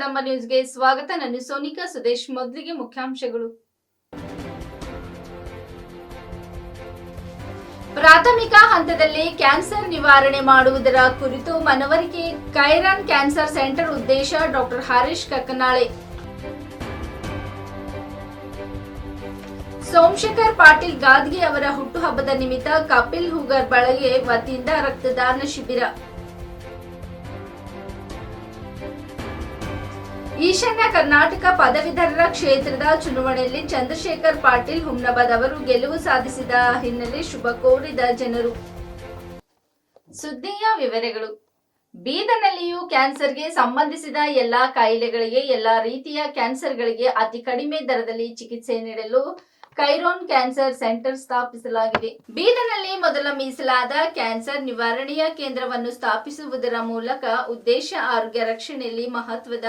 ಕದಂಬ ನ್ಯೂಸ್ಗೆ ಸ್ವಾಗತ. ನಾನು ಸೋನಿಕಾ, ಸುದೇಶ್ ಮೊದಲಿಗೆ ಮುಖ್ಯಾಂಶಗಳು. ಪ್ರಾಥಮಿಕ ಹಂತದಲ್ಲಿ ಕ್ಯಾನ್ಸರ್ ನಿವಾರಣೆ ಮಾಡುವುದರ ಕುರಿತು ಮನವರಿಕೆ, ಕೈರಾನ್ ಕ್ಯಾನ್ಸರ್ ಸೆಂಟರ್ ಉದ್ದೇಶ ಡಾಕ್ಟರ್ ಹರೀಶ್ ಕಕ್ಕನಾಳೆ. ಸೋಮಶೇಖರ್ ಪಾಟೀಲ್ ಗಾದ್ಗೆ ಅವರ ಹುಟ್ಟುಹಬ್ಬದ ನಿಮಿತ್ತ ಕಪಿಲ್ ಹುಗರ್ ಬಳಗೆ ವತಿಯಿಂದ ರಕ್ತದಾನ ಶಿಬಿರ. ಈಶಾನ್ಯ ಕರ್ನಾಟಕ ಪದವೀಧರರ ಕ್ಷೇತ್ರದ ಚುನಾವಣೆಯಲ್ಲಿ ಚಂದ್ರಶೇಖರ್ ಪಾಟೀಲ್, ಹುಮ್ನಾಬಾದ್ ಅವರು ಗೆಲುವು ಸಾಧಿಸಿದ ಹಿನ್ನೆಲೆ ಶುಭ ಕೋರಿದ ಜನರು. ಸುದ್ದಿಯ ವಿವರಗಳು. ಬೀದರ್ನಲ್ಲಿಯೂ ಕ್ಯಾನ್ಸರ್ಗೆ ಸಂಬಂಧಿಸಿದ ಎಲ್ಲಾ ಕಾಯಿಲೆಗಳಿಗೆ ಎಲ್ಲಾ ರೀತಿಯ ಕ್ಯಾನ್ಸರ್ಗಳಿಗೆ ಅತಿ ಕಡಿಮೆ ದರದಲ್ಲಿ ಚಿಕಿತ್ಸೆ ನೀಡಲು ಕೈರೋನ್ ಕ್ಯಾನ್ಸರ್ ಸೆಂಟರ್ ಸ್ಥಾಪಿಸಲಾಗಿದೆ. ಬೀದರ್ನಲ್ಲಿ ಮೊದಲ ಮೀಸಲಾದ ಕ್ಯಾನ್ಸರ್ ನಿವಾರಣೆಯ ಕೇಂದ್ರವನ್ನು ಸ್ಥಾಪಿಸುವುದರ ಮೂಲಕ ಉದ್ದೇಶ ಆರೋಗ್ಯ ರಕ್ಷಣೆಯಲ್ಲಿ ಮಹತ್ವದ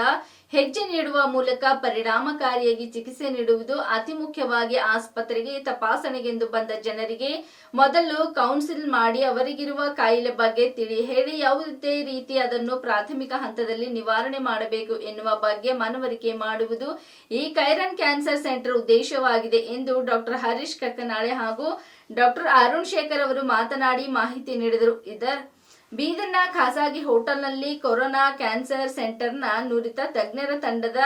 ಹೆಜ್ಜೆ ನೀಡುವ ಮೂಲಕ ಪರಿಣಾಮಕಾರಿಯಾಗಿ ಚಿಕಿತ್ಸೆ ನೀಡುವುದು ಅತಿ ಮುಖ್ಯವಾಗಿ ಆಸ್ಪತ್ರೆಗೆ ತಪಾಸಣೆಗೆಂದು ಬಂದ ಜನರಿಗೆ ಮೊದಲು ಕೌನ್ಸಿಲ್ ಮಾಡಿ ಅವರಿಗಿರುವ ಕಾಯಿಲೆ ಬಗ್ಗೆ ತಿಳಿ ಹೇಳಿ ಯಾವುದೇ ರೀತಿ ಅದನ್ನು ಪ್ರಾಥಮಿಕ ಹಂತದಲ್ಲಿ ನಿವಾರಣೆ ಮಾಡಬೇಕು ಎನ್ನುವ ಬಗ್ಗೆ ಮನವರಿಕೆ ಮಾಡುವುದು ಈ ಕೈರನ್ ಕ್ಯಾನ್ಸರ್ ಸೆಂಟರ್ ಉದ್ದೇಶವಾಗಿದೆ ಎಂದು ಡಾಕ್ಟರ್ ಹರೀಶ್ ಕಕ್ಕನಾಳೆ ಹಾಗೂ ಡಾಕ್ಟರ್ ಅರುಣ್ ಶೇಖರ್ ಅವರು ಮಾತನಾಡಿ ಮಾಹಿತಿ ನೀಡಿದರು. ಇದರ ಬೀದರ್ನ ಖಾಸಗಿ ಹೋಟೆಲ್ನಲ್ಲಿ ಕೊರೋನಾ ಕ್ಯಾನ್ಸರ್ ಸೆಂಟರ್ನ ನುರಿತ ತಜ್ಞರ ತಂಡದ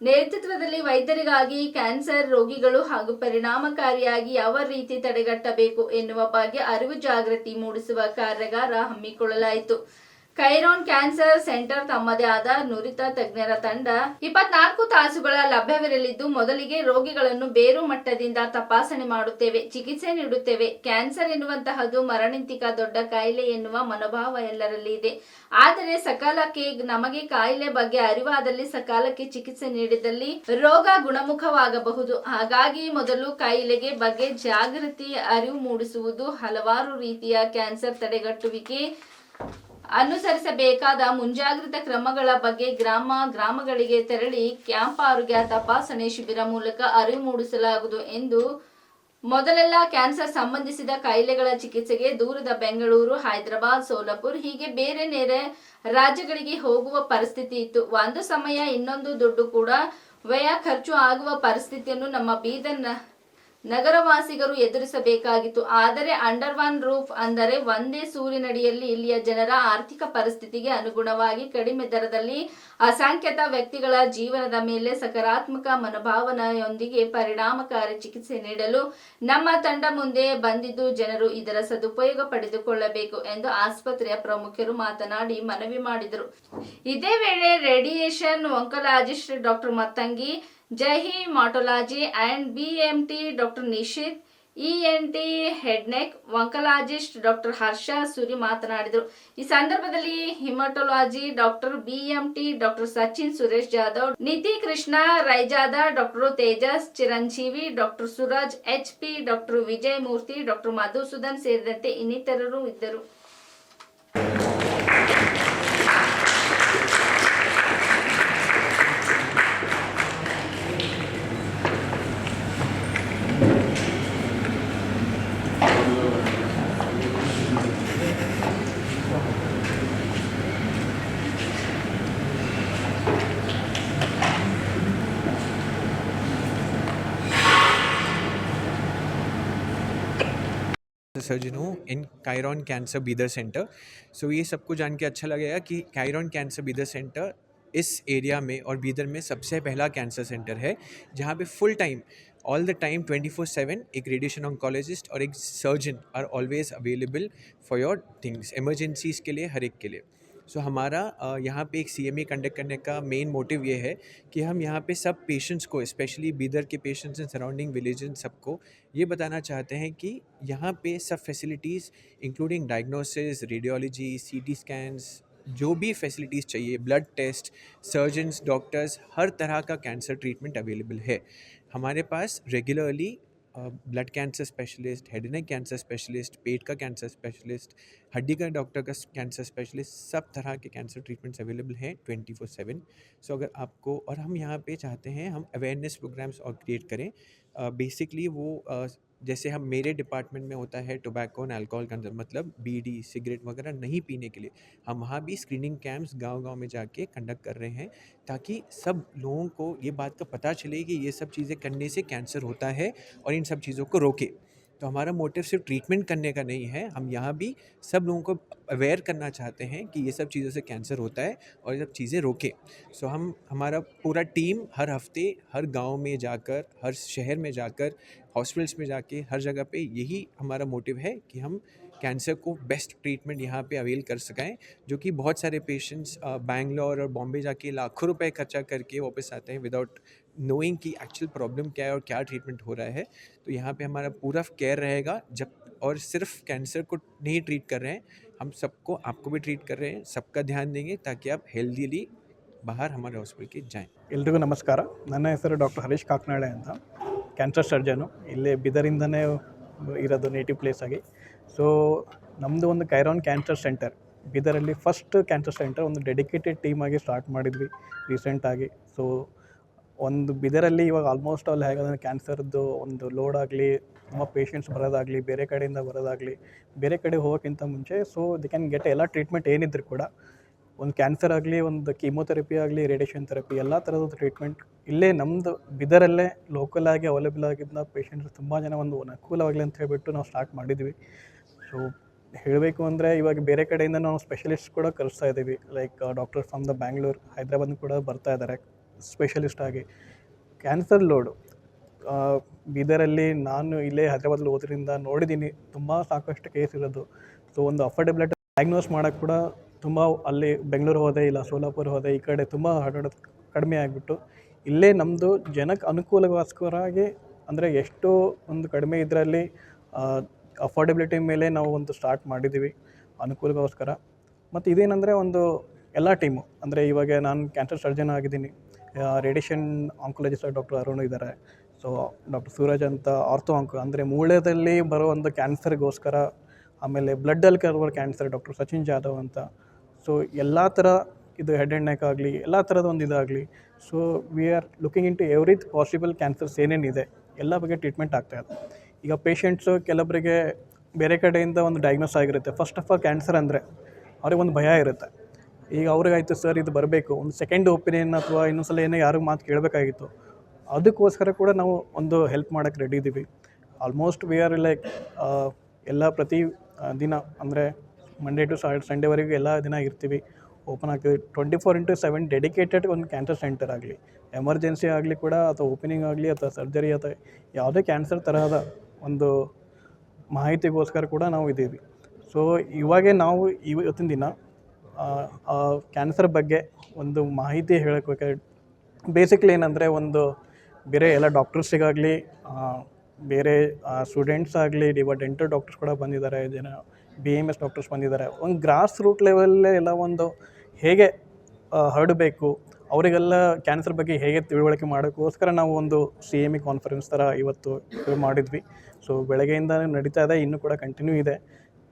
ನೇತೃತ್ವದಲ್ಲಿ ವೈದ್ಯರಿಗಾಗಿ ಕ್ಯಾನ್ಸರ್ ರೋಗಿಗಳು ಹಾಗೂ ಪರಿಣಾಮಕಾರಿಯಾಗಿ ಯಾವ ರೀತಿ ತಡೆಗಟ್ಟಬೇಕು ಎನ್ನುವ ಬಗ್ಗೆ ಅರಿವು ಜಾಗೃತಿ ಮೂಡಿಸುವ ಕಾರ್ಯಾಗಾರ ಹಮ್ಮಿಕೊಳ್ಳಲಾಯಿತು. ಕೈರೋನ್ ಕ್ಯಾನ್ಸರ್ ಸೆಂಟರ್ ತಮ್ಮದೇ ಆದ ನುರಿತ ತಜ್ಞರ ತಂಡ ಇಪ್ಪತ್ನಾಲ್ಕು ತಾಸುಗಳ ಲಭ್ಯವಿರಲಿದ್ದು ಮೊದಲಿಗೆ ರೋಗಿಗಳನ್ನು ಬೇರು ಮಟ್ಟದಿಂದ ತಪಾಸಣೆ ಮಾಡುತ್ತೇವೆ, ಚಿಕಿತ್ಸೆ ನೀಡುತ್ತೇವೆ. ಕ್ಯಾನ್ಸರ್ ಎನ್ನುವಂತಹದ್ದು ಮರಣಿಂತಿಕ ದೊಡ್ಡ ಕಾಯಿಲೆ ಎನ್ನುವ ಮನೋಭಾವ ಎಲ್ಲರಲ್ಲಿ ಇದೆ. ಆದರೆ ಸಕಾಲಕ್ಕೆ ನಮಗೆ ಕಾಯಿಲೆ ಬಗ್ಗೆ ಅರಿವಾದಲ್ಲಿ ಸಕಾಲಕ್ಕೆ ಚಿಕಿತ್ಸೆ ನೀಡಿದಲ್ಲಿ ರೋಗ ಗುಣಮುಖವಾಗಬಹುದು. ಹಾಗಾಗಿ ಮೊದಲು ಕಾಯಿಲೆಗೆ ಬಗ್ಗೆ ಜಾಗೃತಿ, ಅರಿವು ಮೂಡಿಸುವುದು ಹಲವಾರು ರೀತಿಯ ಕ್ಯಾನ್ಸರ್ ತಡೆಗಟ್ಟುವಿಕೆ ಅನುಸರಿಸಬೇಕಾದ ಮುಂಜಾಗ್ರತಾ ಕ್ರಮಗಳ ಬಗ್ಗೆ ಗ್ರಾಮ ಗ್ರಾಮಗಳಿಗೆ ತೆರಳಿ ಕ್ಯಾಂಪ್ ಆರೋಗ್ಯ ತಪಾಸಣೆ ಶಿಬಿರ ಮೂಲಕ ಅರಿವು ಮೂಡಿಸಲಾಗುವುದು ಎಂದು ಮೊದಲೆಲ್ಲ ಕ್ಯಾನ್ಸರ್ ಸಂಬಂಧಿಸಿದ ಕಾಯಿಲೆಗಳ ಚಿಕಿತ್ಸೆಗೆ ದೂರದ ಬೆಂಗಳೂರು, ಹೈದರಾಬಾದ್, ಸೋಲಾಪುರ್ ಹೀಗೆ ಬೇರೆ ನೆರೆ ರಾಜ್ಯಗಳಿಗೆ ಹೋಗುವ ಪರಿಸ್ಥಿತಿ ಇತ್ತು. ಒಂದು ಸಮಯ ಇನ್ನೊಂದು ದುಡ್ಡು ಕೂಡ ವ್ಯಯ ಖರ್ಚು ಆಗುವ ಪರಿಸ್ಥಿತಿಯನ್ನು ನಮ್ಮ ಬೀದರ್ ನ- ನಗರವಾಸಿಗರು ಎದುರಿಸಬೇಕಾಗಿತ್ತು. ಆದರೆ ಅಂಡರ್ ಒನ್ ರೂಫ್ ಅಂದರೆ ಒಂದೇ ಸೂರಿನಡಿಯಲ್ಲಿ ಇಲ್ಲಿಯ ಜನರ ಆರ್ಥಿಕ ಪರಿಸ್ಥಿತಿಗೆ ಅನುಗುಣವಾಗಿ ಕಡಿಮೆ ದರದಲ್ಲಿ ಅಸಂಖ್ಯಾತ ವ್ಯಕ್ತಿಗಳ ಜೀವನದ ಮೇಲೆ ಸಕಾರಾತ್ಮಕ ಮನೋಭಾವನೆಯೊಂದಿಗೆ ಪರಿಣಾಮಕಾರಿ ಚಿಕಿತ್ಸೆ ನೀಡಲು ನಮ್ಮ ತಂಡ ಮುಂದೆ ಬಂದಿದ್ದು ಜನರು ಇದರ ಸದುಪಯೋಗ ಪಡೆದುಕೊಳ್ಳಬೇಕು ಎಂದು ಆಸ್ಪತ್ರೆಯ ಪ್ರಮುಖರು ಮಾತನಾಡಿ ಮನವಿ ಮಾಡಿದರು. ಇದೇ ವೇಳೆ radiation oncologist doctor Mattangi Jahi B and BMT doctor Nishit ENT head neck, oncologist doctor Harsha Suri ಮಾತನಾಡಿದರು. ಈ ಸಂದರ್ಭದಲ್ಲಿ haematology doctor BMT doctor Sachin Suresh Jadhav Nidhi Krishna, Raizada doctor Tejas, Chiranjeevi, doctor Suraj, H P doctor Vijay Murthy doctor Madhusudan ಸೇರಿದಂತೆ ಇನ್ನಿತರರು ಇದ್ದರು. Surgeon हूँ in Chiron cancer Bidar centre so ये सबको जान के अच्छा लगेगा कि कायरॉन कैंसर बीदर सेंटर इस एरिया में और बीदर में सबसे पहला कैंसर सेंटर है, जहाँ पे full time all the time twenty four seven एक रेडिएशन ऑन्कोलॉजिस्ट और एक surgeon are always available for your things emergencies के लिए, हर एक के लिए। सो हमारा यहाँ पे एक सीएमए कंडक्ट करने का मेन मोटिव ये है कि हम यहाँ पे सब पेशेंट्स को स्पेशली बीदर के पेशेंट्स एंड सराउंडिंग विलेजेस सबको, ये बताना चाहते हैं कि यहाँ पे सब facilities including diagnosis radiology CT scans जो भी फैसिलिटीज़ चाहिए ब्लड टेस्ट सर्जन्स डॉक्टर्स हर तरह का कैंसर ट्रीटमेंट अवेलेबल है। हमारे पास regularly blood cancer specialist head neck cancer specialist पेट का कैंसर स्पेशलिस्ट हड्डी का डॉक्टर का कैंसर स्पेशलिस्ट सब तरह के कैंसर ट्रीटमेंट्स अवेलेबल हैं ट्वेंटी फोर सेवन। सो अगर आपको और हम यहाँ पे चाहते हैं हम अवेयरनेस प्रोग्राम्स और क्रिएट करें। बेसिकली uh, वो जैसे हम मेरे डिपार्टमेंट में होता है टोबैको एंड अल्कोहल कंजन मतलब बीड़ी, सिगरेट वगैरह नहीं पीने के लिए, हम वहाँ भी स्क्रीनिंग कैंप्स गांव-गांव में जाके कंडक्ट कर रहे हैं, ताकि सब लोगों को ये बात का पता चले कि ये सब चीज़ें करने से कैंसर होता है और इन सब चीज़ों को रोके। तो हमारा मोटिव सिर्फ़ ट्रीटमेंट करने का नहीं है। हम यहाँ भी सब लोगों को अवेयर करना चाहते हैं कि ये सब चीज़ों से कैंसर होता है और ये सब चीज़ें रोके। सो हम, हमारा पूरा टीम हर हफ़्ते हर गाँव में जाकर, हर शहर में जाकर हॉस्पिटल्स में जाके, हर जगह पे यही हमारा मोटिव है कि हम कैंसर को बेस्ट ट्रीटमेंट यहाँ पे अवेल कर सकें जो कि बहुत सारे पेशेंट्स बैंगलोर और बॉम्बे जाके लाखों रुपए खर्चा करके वापस आते हैं विदाउट नोइंग कि एक्चुअल प्रॉब्लम क्या है और क्या ट्रीटमेंट हो रहा है तो यहाँ पे हमारा पूरा केयर रहेगा जब और सिर्फ कैंसर को नहीं ट्रीट कर रहे हैं हम सबको आपको भी ट्रीट कर रहे हैं सबका ध्यान देंगे ताकि आप हेल्दीली बाहर हमारे हॉस्पिटल के जाएं ಎಲ್ರಿಗೂ ನಮಸ್ಕಾರ ನನ್ನ ಹೆಸರು ಡಾಕ್ಟರ್ ಹರೀಶ್ ಕಾಕ್ನಾಳೆ ಅಂತ ಕ್ಯಾನ್ಸರ್ ಸರ್ಜನು ಇಲ್ಲೇ ಬಿದರಿಂದನೇ ಇರೋದು ನೇಟಿವ್ ಪ್ಲೇಸ್ ಆಗಿ ಸೊ ನಮ್ಮದು ಒಂದು ಕೈರಾನ್ cancer centre ಬೀದರಲ್ಲಿ first cancer centre ಒಂದು ಡೆಡಿಕೇಟೆಡ್ ಟೀಮ್ ಆಗಿ ಸ್ಟಾರ್ಟ್ ಮಾಡಿದ್ವಿ ರೀಸೆಂಟಾಗಿ ಸೊ ಒಂದು ಬಿದರಲ್ಲಿ ಇವಾಗ ಆಲ್ಮೋಸ್ಟ್ ಆಲ್ ಹೇಗಂದರೆ ಕ್ಯಾನ್ಸರ್ದು ಒಂದು ಲೋಡ್ ಆಗಲಿ, ತುಂಬ ಪೇಷಂಟ್ಸ್ ಬರೋದಾಗಲಿ, ಬೇರೆ ಕಡೆಯಿಂದ ಬರೋದಾಗಲಿ, ಬೇರೆ ಕಡೆ ಹೋಗೋಕ್ಕಿಂತ ಮುಂಚೆ ಸೊ ದಿ ಕ್ಯಾನ್ ಗೆಟ್ ಎಲ್ಲ ಟ್ರೀಟ್ಮೆಂಟ್ ಏನಿದ್ರು ಕೂಡ. ಒಂದು ಕ್ಯಾನ್ಸರ್ ಆಗಲಿ, ಒಂದು ಕೀಮೋಥೆರಪಿ ಆಗಲಿ ರೇಡಿಯೇಷನ್ ಥೆರಪಿ ಎಲ್ಲ ಥರದ ಟ್ರೀಟ್ಮೆಂಟ್ ಇಲ್ಲೇ ನಮ್ಮದು ಬಿದರಲ್ಲೇ ಲೋಕಲ್ ಆಗಿ ಅವೈಲೇಬಲ್ ಆಗಿದ್ದ ಪೇಷಂಟ್ಸ್ ತುಂಬ ಜನ ಒಂದು ಅನುಕೂಲವಾಗಲಿ ಅಂತ ಹೇಳಿಬಿಟ್ಟು ನಾವು ಸ್ಟಾರ್ಟ್ ಮಾಡಿದ್ವಿ. ಸೊ ಹೇಳಬೇಕು ಅಂದರೆ ಇವಾಗ ಬೇರೆ ಕಡೆಯಿಂದ ನಾವು ಸ್ಪೆಷಲಿಸ್ಟ್ ಕೂಡ ಕಲಿಸ್ತಾ ಇದ್ದೀವಿ like doctor from the Bangalore Hyderabad ಕೂಡ ಬರ್ತಾ ಇದ್ದಾರೆ ಸ್ಪೆಷಲಿಸ್ಟ್ ಆಗಿ. ಕ್ಯಾನ್ಸರ್ ಲೋಡು ಬೀದರಲ್ಲಿ ನಾನು ಇಲ್ಲೇ ಹೈದ್ರಾಬಾದಲ್ಲಿ ಹೋದ್ರಿಂದ ನೋಡಿದ್ದೀನಿ, ತುಂಬ ಸಾಕಷ್ಟು ಕೇಸ್ ಇರೋದು. ಸೊ ಒಂದು ಅಫೋರ್ಡೆಬಿಲಿಟಿ ಡಯಾಗ್ನೋಸ್ ಮಾಡೋಕ್ಕೆ ಕೂಡ ತುಂಬ ಅಲ್ಲಿ ಬೆಂಗಳೂರು ಹೋದೆ, ಇಲ್ಲ ಸೋಲಾಪುರ ಹೋದೆ, ಈ ಕಡೆ ತುಂಬ ಹರಡೋದು ಕಡಿಮೆ ಆಗಿಬಿಟ್ಟು, ಇಲ್ಲೇ ನಮ್ಮದು ಜನಕ್ಕೆ ಅನುಕೂಲಗೋಸ್ಕರಾಗಿ ಅಂದರೆ ಎಷ್ಟು ಒಂದು ಕಡಿಮೆ ಇದರಲ್ಲಿ ಅಫೋರ್ಡೆಬಿಲಿಟಿ ಮೇಲೆ ನಾವು ಒಂದು ಸ್ಟಾರ್ಟ್ ಮಾಡಿದ್ದೀವಿ ಅನುಕೂಲಗೋಸ್ಕರ. ಮತ್ತು ಇದೇನೆಂದರೆ ಒಂದು ಎಲ್ಲ ಟೀಮು ಅಂದರೆ ಇವಾಗ ನಾನು ಕ್ಯಾನ್ಸರ್ ಸರ್ಜನ್ ಆಗಿದ್ದೀನಿ. ರೇಡಿಯೇಷನ್ ಆಂಕೊಲಜಿಸ್ಟ್ ಡಾಕ್ಟರ್ ಅರುಣ್ ಇದ್ದಾರೆ ಸೊ ಡಾಕ್ಟರ್ ಸೂರಜ್ ಅಂತ ಆರ್ಥೋ ಆಂಕ ಅಂದರೆ ಮೂಳೆಯಲ್ಲಿ ಬರೋ ಒಂದು ಕ್ಯಾನ್ಸರ್ಗೋಸ್ಕರ ಆಮೇಲೆ ಬ್ಲಡ್ಡಲ್ಲಿ ಬರೋ ಕ್ಯಾನ್ಸರ್ ಡಾಕ್ಟರ್ ಸಚಿನ್ ಜಾಧವ್ ಅಂತ. ಸೊ ಎಲ್ಲ ಥರ ಇದು ಹೆಡ್ ಆ್ಯಂಡ್ ನೆಕ್ ಆಗಲಿ, ಎಲ್ಲ ಥರದ ಒಂದು ಇದಾಗಲಿ. So we are looking into every possible cancers ಏನೇನಿದೆ ಎಲ್ಲ ಬಗ್ಗೆ ಟ್ರೀಟ್ಮೆಂಟ್ ಆಗ್ತಾ ಇದೆ. ಈಗ ಪೇಷಂಟ್ಸು ಕೆಲವರಿಗೆ ಬೇರೆ ಕಡೆಯಿಂದ ಒಂದು ಡಯಾಗ್ನೋಸ್ ಆಗಿರುತ್ತೆ. ಫಸ್ಟ್ ಆಫ್ ಆಲ್ ಕ್ಯಾನ್ಸರ್ ಅಂದರೆ ಅವ್ರಿಗೆ ಒಂದು ಭಯ ಇರುತ್ತೆ. ಈಗ ಅವ್ರಿಗಾಯ್ತು ಸರ್ ಇದು ಬರಬೇಕು. ಒಂದು ಸೆಕೆಂಡ್ ಒಪಿನಿಯನ್ ಅಥವಾ ಇನ್ನೊಂದ್ಸಲ ಏನೋ ಯಾರಿಗೂ ಮಾತು ಕೇಳಬೇಕಾಗಿತ್ತು. ಅದಕ್ಕೋಸ್ಕರ ಕೂಡ ನಾವು ಒಂದು ಹೆಲ್ಪ್ ಮಾಡೋಕ್ಕೆ ರೆಡಿ ಇದ್ದೀವಿ ಆಲ್ಮೋಸ್ಟ್ ವಿ ಆರ್ ಲೈಕ್ ಎಲ್ಲ ಪ್ರತಿ ದಿನ ಅಂದರೆ ಮಂಡೇ ಟು ಸಂಡೇವರೆಗೂ ಎಲ್ಲ ದಿನ ಇರ್ತೀವಿ. ಓಪನ್ ಆಗ್ತೀವಿ. Twenty four into seven dedicated ಒಂದು ಕ್ಯಾನ್ಸರ್ ಸೆಂಟರ್ ಆಗಲಿ. ಎಮರ್ಜೆನ್ಸಿ ಆಗಲಿ ಕೂಡ ಅಥವಾ ಓಪನಿಂಗ್ ಆಗಲಿ ಅಥವಾ ಸರ್ಜರಿ ಅಥವಾ ಯಾವುದೇ ಕ್ಯಾನ್ಸರ್ ತರಹದ ಒಂದು ಮಾಹಿತಿಗೋಸ್ಕರ ಕೂಡ ನಾವು ಇದ್ದೀವಿ ಸೊ ಇವಾಗೆ ನಾವು ಇವತ್ತಿನ ದಿನ ಕ್ಯಾನ್ಸರ್ ಬಗ್ಗೆ ಒಂದು ಮಾಹಿತಿ ಹೇಳಕ್ಕೆ ಬೇಸಿಕ್ಲಿ ಏನಂದರೆ ಒಂದು ಬೇರೆ ಎಲ್ಲ ಡಾಕ್ಟರ್ಸಿಗಾಗಲಿ ಬೇರೆ ಸ್ಟೂಡೆಂಟ್ಸ್ ಆಗಲಿ ಇವಾಗ ಡೆಂಟಲ್ ಡಾಕ್ಟರ್ಸ್ ಕೂಡ ಬಂದಿದ್ದಾರೆ ಜನ ಬಿ ಎಂ ಎಸ್ ಡಾಕ್ಟರ್ಸ್ ಬಂದಿದ್ದಾರೆ. ಒಂದು ಗ್ರಾಸ್ ರೂಟ್ ಲೆವೆಲ್ಲೇ ಎಲ್ಲ ಒಂದು ಹೇಗೆ ಹರಡಬೇಕು, ಅವರಿಗೆಲ್ಲ ಕ್ಯಾನ್ಸರ್ ಬಗ್ಗೆ ಹೇಗೆ ತಿಳುವಳಿಕೆ ಮಾಡೋಕ್ಕೋಸ್ಕರ ನಾವು ಒಂದು ಸಿ ಎಂ ಇ ಕಾನ್ಫರೆನ್ಸ್ ಥರ ಇವತ್ತು ಮಾಡಿದ್ವಿ. ಸೊ ಬೆಳಗ್ಗೆಯಿಂದ ನಡೀತಾ ಇದೆ, ಇನ್ನೂ ಕೂಡ ಕಂಟಿನ್ಯೂ ಇದೆ.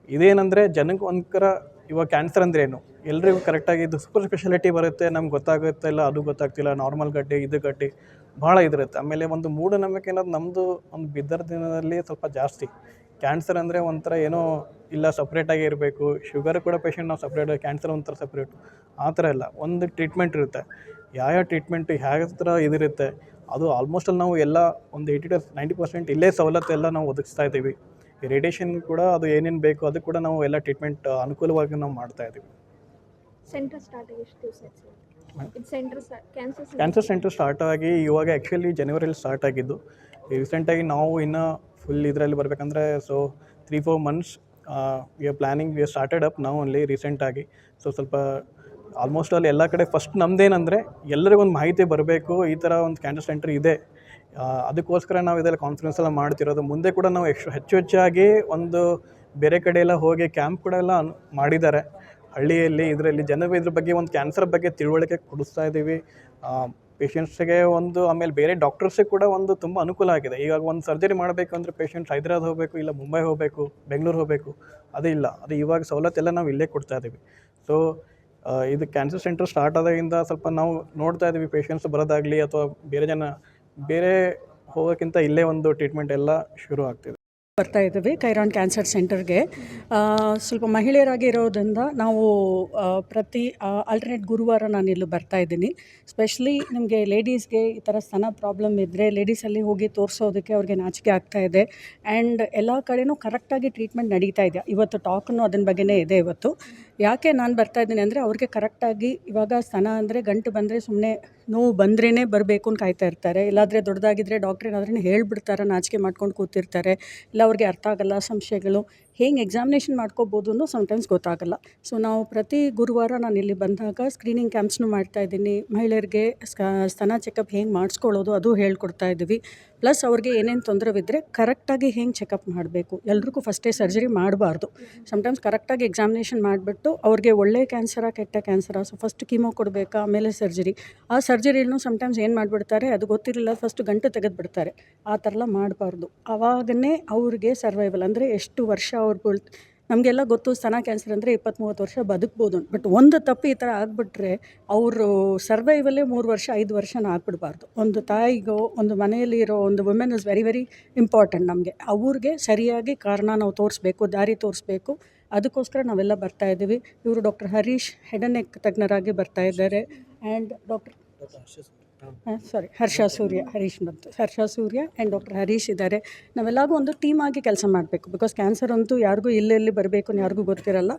ಇದೇನಂದರೆ ಜನಕ್ಕೆ ಒಂಥರ ಇವಾಗ ಕ್ಯಾನ್ಸರ್ ಅಂದ್ರೇನು ಎಲ್ರಿಗೂ ಕರೆಕ್ಟಾಗಿ ಇದು ಸೂಪರ್ ಸ್ಪೆಷಾಲಿಟಿ ಬರುತ್ತೆ, ನಮ್ಗೆ ಗೊತ್ತಾಗುತ್ತೆ ಇಲ್ಲ, ಅದು ಗೊತ್ತಾಗ್ತಿಲ್ಲ ನಾರ್ಮಲ್ ಗಡ್ಡೆ, ಇದು ಗಡ್ಡೆ, ಭಾಳ ಇದಿರುತ್ತೆ. ಆಮೇಲೆ ಒಂದು ಮೂಢನಂಬಿಕೆ ಅನ್ನೋದು ನಮ್ಮದು ಒಂದು ಬಿದ್ದರ ದಿನದಲ್ಲಿ ಸ್ವಲ್ಪ ಜಾಸ್ತಿ. ಕ್ಯಾನ್ಸರ್ ಅಂದರೆ ಒಂಥರ ಏನೋ ಇಲ್ಲ ಸಪ್ರೇಟಾಗಿ ಇರಬೇಕು. ಶುಗರ್ ಕೂಡ ಪೇಷಂಟ್ ನಾವು ಸಪ್ರೇಟ್ ಕ್ಯಾನ್ಸರ್ ಒಂಥರ ಸಪ್ರೇಟು ಆ ಥರ ಇಲ್ಲ. ಒಂದು ಟ್ರೀಟ್ಮೆಂಟ್ ಇರುತ್ತೆ. ಯಾವ ಟ್ರೀಟ್ಮೆಂಟ್ ಯಾವ ಥರ ಇದಿರುತ್ತೆ, ಅದು ಆಲ್ಮೋಸ್ಟ್ ಅಲ್ಲಿ ನಾವು ಎಲ್ಲ ಒಂದು ಏಯ್ಟಿ ಟು ನೈಂಟಿ ಪರ್ಸೆಂಟ್ ಇಲ್ಲೇ ಸವಲತ್ತೆಲ್ಲ ನಾವು ಒದಗಿಸ್ತಾ ಇದ್ದೀವಿ. ರೇಡಿಯೇಷನ್ ಕೂಡ ಅದು ಏನೇನು ಬೇಕು, ಅದು ಕೂಡ ನಾವು ಎಲ್ಲ ಟ್ರೀಟ್ಮೆಂಟ್ ಅನುಕೂಲವಾಗಿ ನಾವು ಮಾಡ್ತಾ ಇದ್ದೀವಿ. ಸೆಂಟರ್ ಸ್ಟಾರ್ಟ್ ಆಗಿ ಎಷ್ಟು ದಿವಸ ಆಯ್ತು ಕ್ಯಾನ್ಸರ್ ಕ್ಯಾನ್ಸರ್ ಸೆಂಟರ್ ಸ್ಟಾರ್ಟ್ ಆಗಿ ಇವಾಗ ಆ್ಯಕ್ಚುಲಿ ಜನವರಿಯಲ್ಲಿ ಸ್ಟಾರ್ಟ್ ಆಗಿದ್ದು. ರೀಸೆಂಟಾಗಿ ನಾವು ಇನ್ನು ಫುಲ್ ಇದರಲ್ಲಿ ಬರಬೇಕಂದ್ರೆ so three four months we are planning we are started up ನಾವು ಅಲ್ಲಿ ರೀಸೆಂಟಾಗಿ ಸೊ ಸ್ವಲ್ಪ ಆಲ್ಮೋಸ್ಟ್ ಅಲ್ಲಿ ಎಲ್ಲ ಕಡೆ ಫಸ್ಟ್ ನಮ್ದೇನಂದರೆ, ಎಲ್ಲರಿಗೊಂದು ಮಾಹಿತಿ ಬರಬೇಕು, ಈ ಥರ ಒಂದು ಕ್ಯಾನ್ಸರ್ ಸೆಂಟರ್ ಇದೆ. ಅದಕ್ಕೋಸ್ಕರ ನಾವು ಇದೆಲ್ಲ ಕಾನ್ಫರೆನ್ಸ್ ಎಲ್ಲ ಮಾಡ್ತಿರೋದು. ಮುಂದೆ ಕೂಡ ನಾವು ಹೆಚ್ಚು ಹೆಚ್ಚು, ಹೆಚ್ಚಾಗಿ ಒಂದು ಬೇರೆ ಕಡೆ ಎಲ್ಲ ಹೋಗಿ ಕ್ಯಾಂಪ್ ಕೂಡ ಎಲ್ಲ ಮಾಡಿದ್ದಾರೆ. ಹಳ್ಳಿಯಲ್ಲಿ ಇದರಲ್ಲಿ ಜನರು ಇದ್ರ ಬಗ್ಗೆ ಒಂದು ಕ್ಯಾನ್ಸರ್ ಬಗ್ಗೆ ತಿಳುವಳಿಕೆ ಕೊಡಿಸ್ತಾ ಇದ್ದೀವಿ. ಪೇಷಂಟ್ಸ್ಗೆ ಒಂದು, ಆಮೇಲೆ ಬೇರೆ ಡಾಕ್ಟರ್ಸಿಗೆ ಕೂಡ ಒಂದು ತುಂಬ ಅನುಕೂಲ ಆಗಿದೆ. ಈಗ ಒಂದು ಸರ್ಜರಿ ಮಾಡಬೇಕು ಅಂದರೆ ಪೇಷಂಟ್ಸ್ ಹೈದ್ರಾಬಾದ್ ಹೋಗಬೇಕು, ಇಲ್ಲ ಮುಂಬೈ ಹೋಗಬೇಕು, ಬೆಂಗಳೂರು ಹೋಗಬೇಕು, ಅದು ಇಲ್ಲ. ಅದು ಇವಾಗ ಸವಲತ್ತೆಲ್ಲ ನಾವು ಇಲ್ಲೇ ಕೊಡ್ತಾ ಇದ್ದೀವಿ. ಸೊ ಇದು ಕ್ಯಾನ್ಸರ್ ಸೆಂಟರ್ ಸ್ಟಾರ್ಟ್ ಆದಾಗಿಂದ ಸ್ವಲ್ಪ ನಾವು ನೋಡ್ತಾ ಇದ್ದೀವಿ ಪೇಷಂಟ್ಸ್ ಬರೋದಾಗಲಿ ಅಥವಾ ಬೇರೆ ಜನ, ಬೇರೆ ಹೋಗೋಕ್ಕಿಂತ ಇಲ್ಲೇ ಒಂದು ಟ್ರೀಟ್ಮೆಂಟ್ ಎಲ್ಲ ಶುರು ಆಗ್ತಿದೆ. ಬರ್ತಾ ಇದ್ದೀವಿ ಕೈರಾನ್ ಕ್ಯಾನ್ಸರ್ ಸೆಂಟರ್ಗೆ. ಸ್ವಲ್ಪ ಮಹಿಳೆಯರಾಗಿ ಇರೋದ್ರಿಂದ ನಾವು ಪ್ರತಿ ಆಲ್ಟರ್ನೇಟ್ ಗುರುವಾರ ನಾನು ಇಲ್ಲಿ ಬರ್ತಾ ಇದ್ದೀನಿ. ಸ್ಪೆಷಲಿ ನಿಮಗೆ ಲೇಡೀಸ್ಗೆ ಈ ಥರ ಸ್ತನ ಪ್ರಾಬ್ಲಮ್ ಇದ್ದರೆ ಲೇಡೀಸಲ್ಲಿ ಹೋಗಿ ತೋರಿಸೋದಕ್ಕೆ ಅವ್ರಿಗೆ ನಾಚಿಕೆ ಆಗ್ತಾ ಇದೆ. ಆ್ಯಂಡ್ ಎಲ್ಲ ಕಡೆಯೂ ಕರೆಕ್ಟಾಗಿ ಟ್ರೀಟ್ಮೆಂಟ್ ನಡೀತಾ ಇದೆ. ಇವತ್ತು ಟಾಕ್ನು ಅದನ್ನ ಬಗ್ಗೆನೇ ಇದೆ ಇವತ್ತು. ಯಾಕೆ ನಾನು ಬರ್ತಾ ಇದ್ದೀನಿ ಅಂದರೆ ಅವ್ರಿಗೆ ಕರೆಕ್ಟಾಗಿ ಇವಾಗ ಸ್ತನ ಅಂದರೆ ಗಂಟು ಬಂದರೆ ಸುಮ್ಮನೆ ನೋವು ಬಂದ್ರೇ ಬರಬೇಕು ಅಂತ ಕಾಯ್ತಾ ಇರ್ತಾರೆ. ಇಲ್ಲಾಂದರೆ ದೊಡ್ಡದಾಗಿದ್ದರೆ ಡಾಕ್ಟ್ರ್ ಏನಾದ್ರೂ ಹೇಳ್ಬಿಡ್ತಾರೆ, ನಾಚಿಕೆ ಮಾಡ್ಕೊಂಡು ಕೂತಿರ್ತಾರೆ. ಇಲ್ಲ ಅವ್ರಿಗೆ ಅರ್ಥ ಆಗಲ್ಲ ಸಂಶಯಗಳು ಹೆಂಗೆ ಎಕ್ಸಾಮಿನೇಷನ್ ಮಾಡ್ಕೋಬೋದು ಅನ್ನೋ ಸಮ್ಟೈಮ್ಸ್ ಗೊತ್ತಾಗಲ್ಲ. ಸೊ ನಾವು ಪ್ರತಿ ಗುರುವಾರ ನಾನು ಇಲ್ಲಿ ಬಂದಾಗ ಸ್ಕ್ರೀನಿಂಗ್ ಕ್ಯಾಂಪ್ಸ್ನು ಮಾಡ್ತಾ ಇದ್ದೀನಿ. ಮಹಿಳೆಯರಿಗೆ ಸ್ತನ ಚೆಕಪ್ ಹೆಂಗೆ ಮಾಡಿಸ್ಕೊಳ್ಳೋದು ಅದು ಹೇಳ್ಕೊಡ್ತಾ ಇದ್ದೀವಿ. ಪ್ಲಸ್ ಅವ್ರಿಗೆ ಏನೇನು ತೊಂದರೆವಿದ್ದರೆ ಕರೆಕ್ಟಾಗಿ ಹೆಂಗೆ ಚೆಕಪ್ ಮಾಡಬೇಕು. ಎಲ್ರಿಗೂ ಫಸ್ಟೇ ಸರ್ಜರಿ ಮಾಡಬಾರ್ದು. ಸಮಟೈಮ್ಸ್ ಕರೆಕ್ಟಾಗಿ ಎಕ್ಸಾಮಿನೇಷನ್ ಮಾಡಿಬಿಟ್ಟು ಅವ್ರಿಗೆ ಒಳ್ಳೆ ಕ್ಯಾನ್ಸರಾ ಕೆಟ್ಟ ಕ್ಯಾನ್ಸರಾ ಸೊ ಫಸ್ಟ್ ಕೀಮೋ ಕೊಡಬೇಕಾ, ಆಮೇಲೆ ಸರ್ಜರಿ ಆ ಸರ್ಜರಿನೂ ಸಮಟೈಮ್ಸ್ ಏನು ಮಾಡಿಬಿಡ್ತಾರೆ, ಅದು ಗೊತ್ತಿರಲಿಲ್ಲ ಫಸ್ಟ್ ಗಂಟು ತೆಗೆದುಬಿಡ್ತಾರೆ. ಆ ಥರ ಮಾಡಬಾರ್ದು. ಆವಾಗನೇ ಅವ್ರಿಗೆ ಸರ್ವೈವಲ್ ಅಂದರೆ ಎಷ್ಟು ವರ್ಷ ಅವ್ರು ನಮಗೆಲ್ಲ ಗೊತ್ತು ಸ್ತನ ಕ್ಯಾನ್ಸರ್ ಅಂದರೆ ಇಪ್ಪತ್ತು ಮೂವತ್ತು ವರ್ಷ ಬದುಕ್ಬೋದು ಬಟ್ ಒಂದು ತಪ್ಪು ಈ ಥರ ಆಗಿಬಿಟ್ರೆ ಅವರು ಸರ್ವೈವಲ್ಲೇ ಮೂರು ವರ್ಷ, ಐದು ವರ್ಷನ ಆಗ್ಬಿಡ್ಬಾರ್ದು. ಒಂದು ತಾಯಿಗೋ, ಒಂದು ಮನೆಯಲ್ಲಿ ಇರೋ ಒಂದು women is very very important ನಮಗೆ. ಅವ್ರಿಗೆ ಸರಿಯಾಗಿ ಕಾರಣ ನಾವು ತೋರಿಸ್ಬೇಕು, ದಾರಿ ತೋರಿಸ್ಬೇಕು. ಅದಕ್ಕೋಸ್ಕರ ನಾವೆಲ್ಲ ಬರ್ತಾ ಇದ್ದೀವಿ. ಇವರು doctor Harish head neck neck ತಜ್ಞರಾಗಿ ಬರ್ತಾ ಇದ್ದಾರೆ. And doctor sorry Harsha Surya, Harish ಮತ್ತು ಹರ್ಷ ಸೂರ್ಯ ಆ್ಯಂಡ್ ಡಾಕ್ಟರ್ ಹರೀಶ್ ಇದ್ದಾರೆ. ನಾವೆಲ್ಲರೂ ಒಂದು ಟೀಮ್ ಆಗಿ ಕೆಲಸ ಮಾಡಬೇಕು. ಬಿಕಾಸ್ ಕ್ಯಾನ್ಸರ್ ಅಂತೂ ಯಾರಿಗೂ ಇಲ್ಲೆಲ್ಲಿ ಬರಬೇಕು ಯಾರಿಗೂ ಗೊತ್ತಿರಲ್ಲ.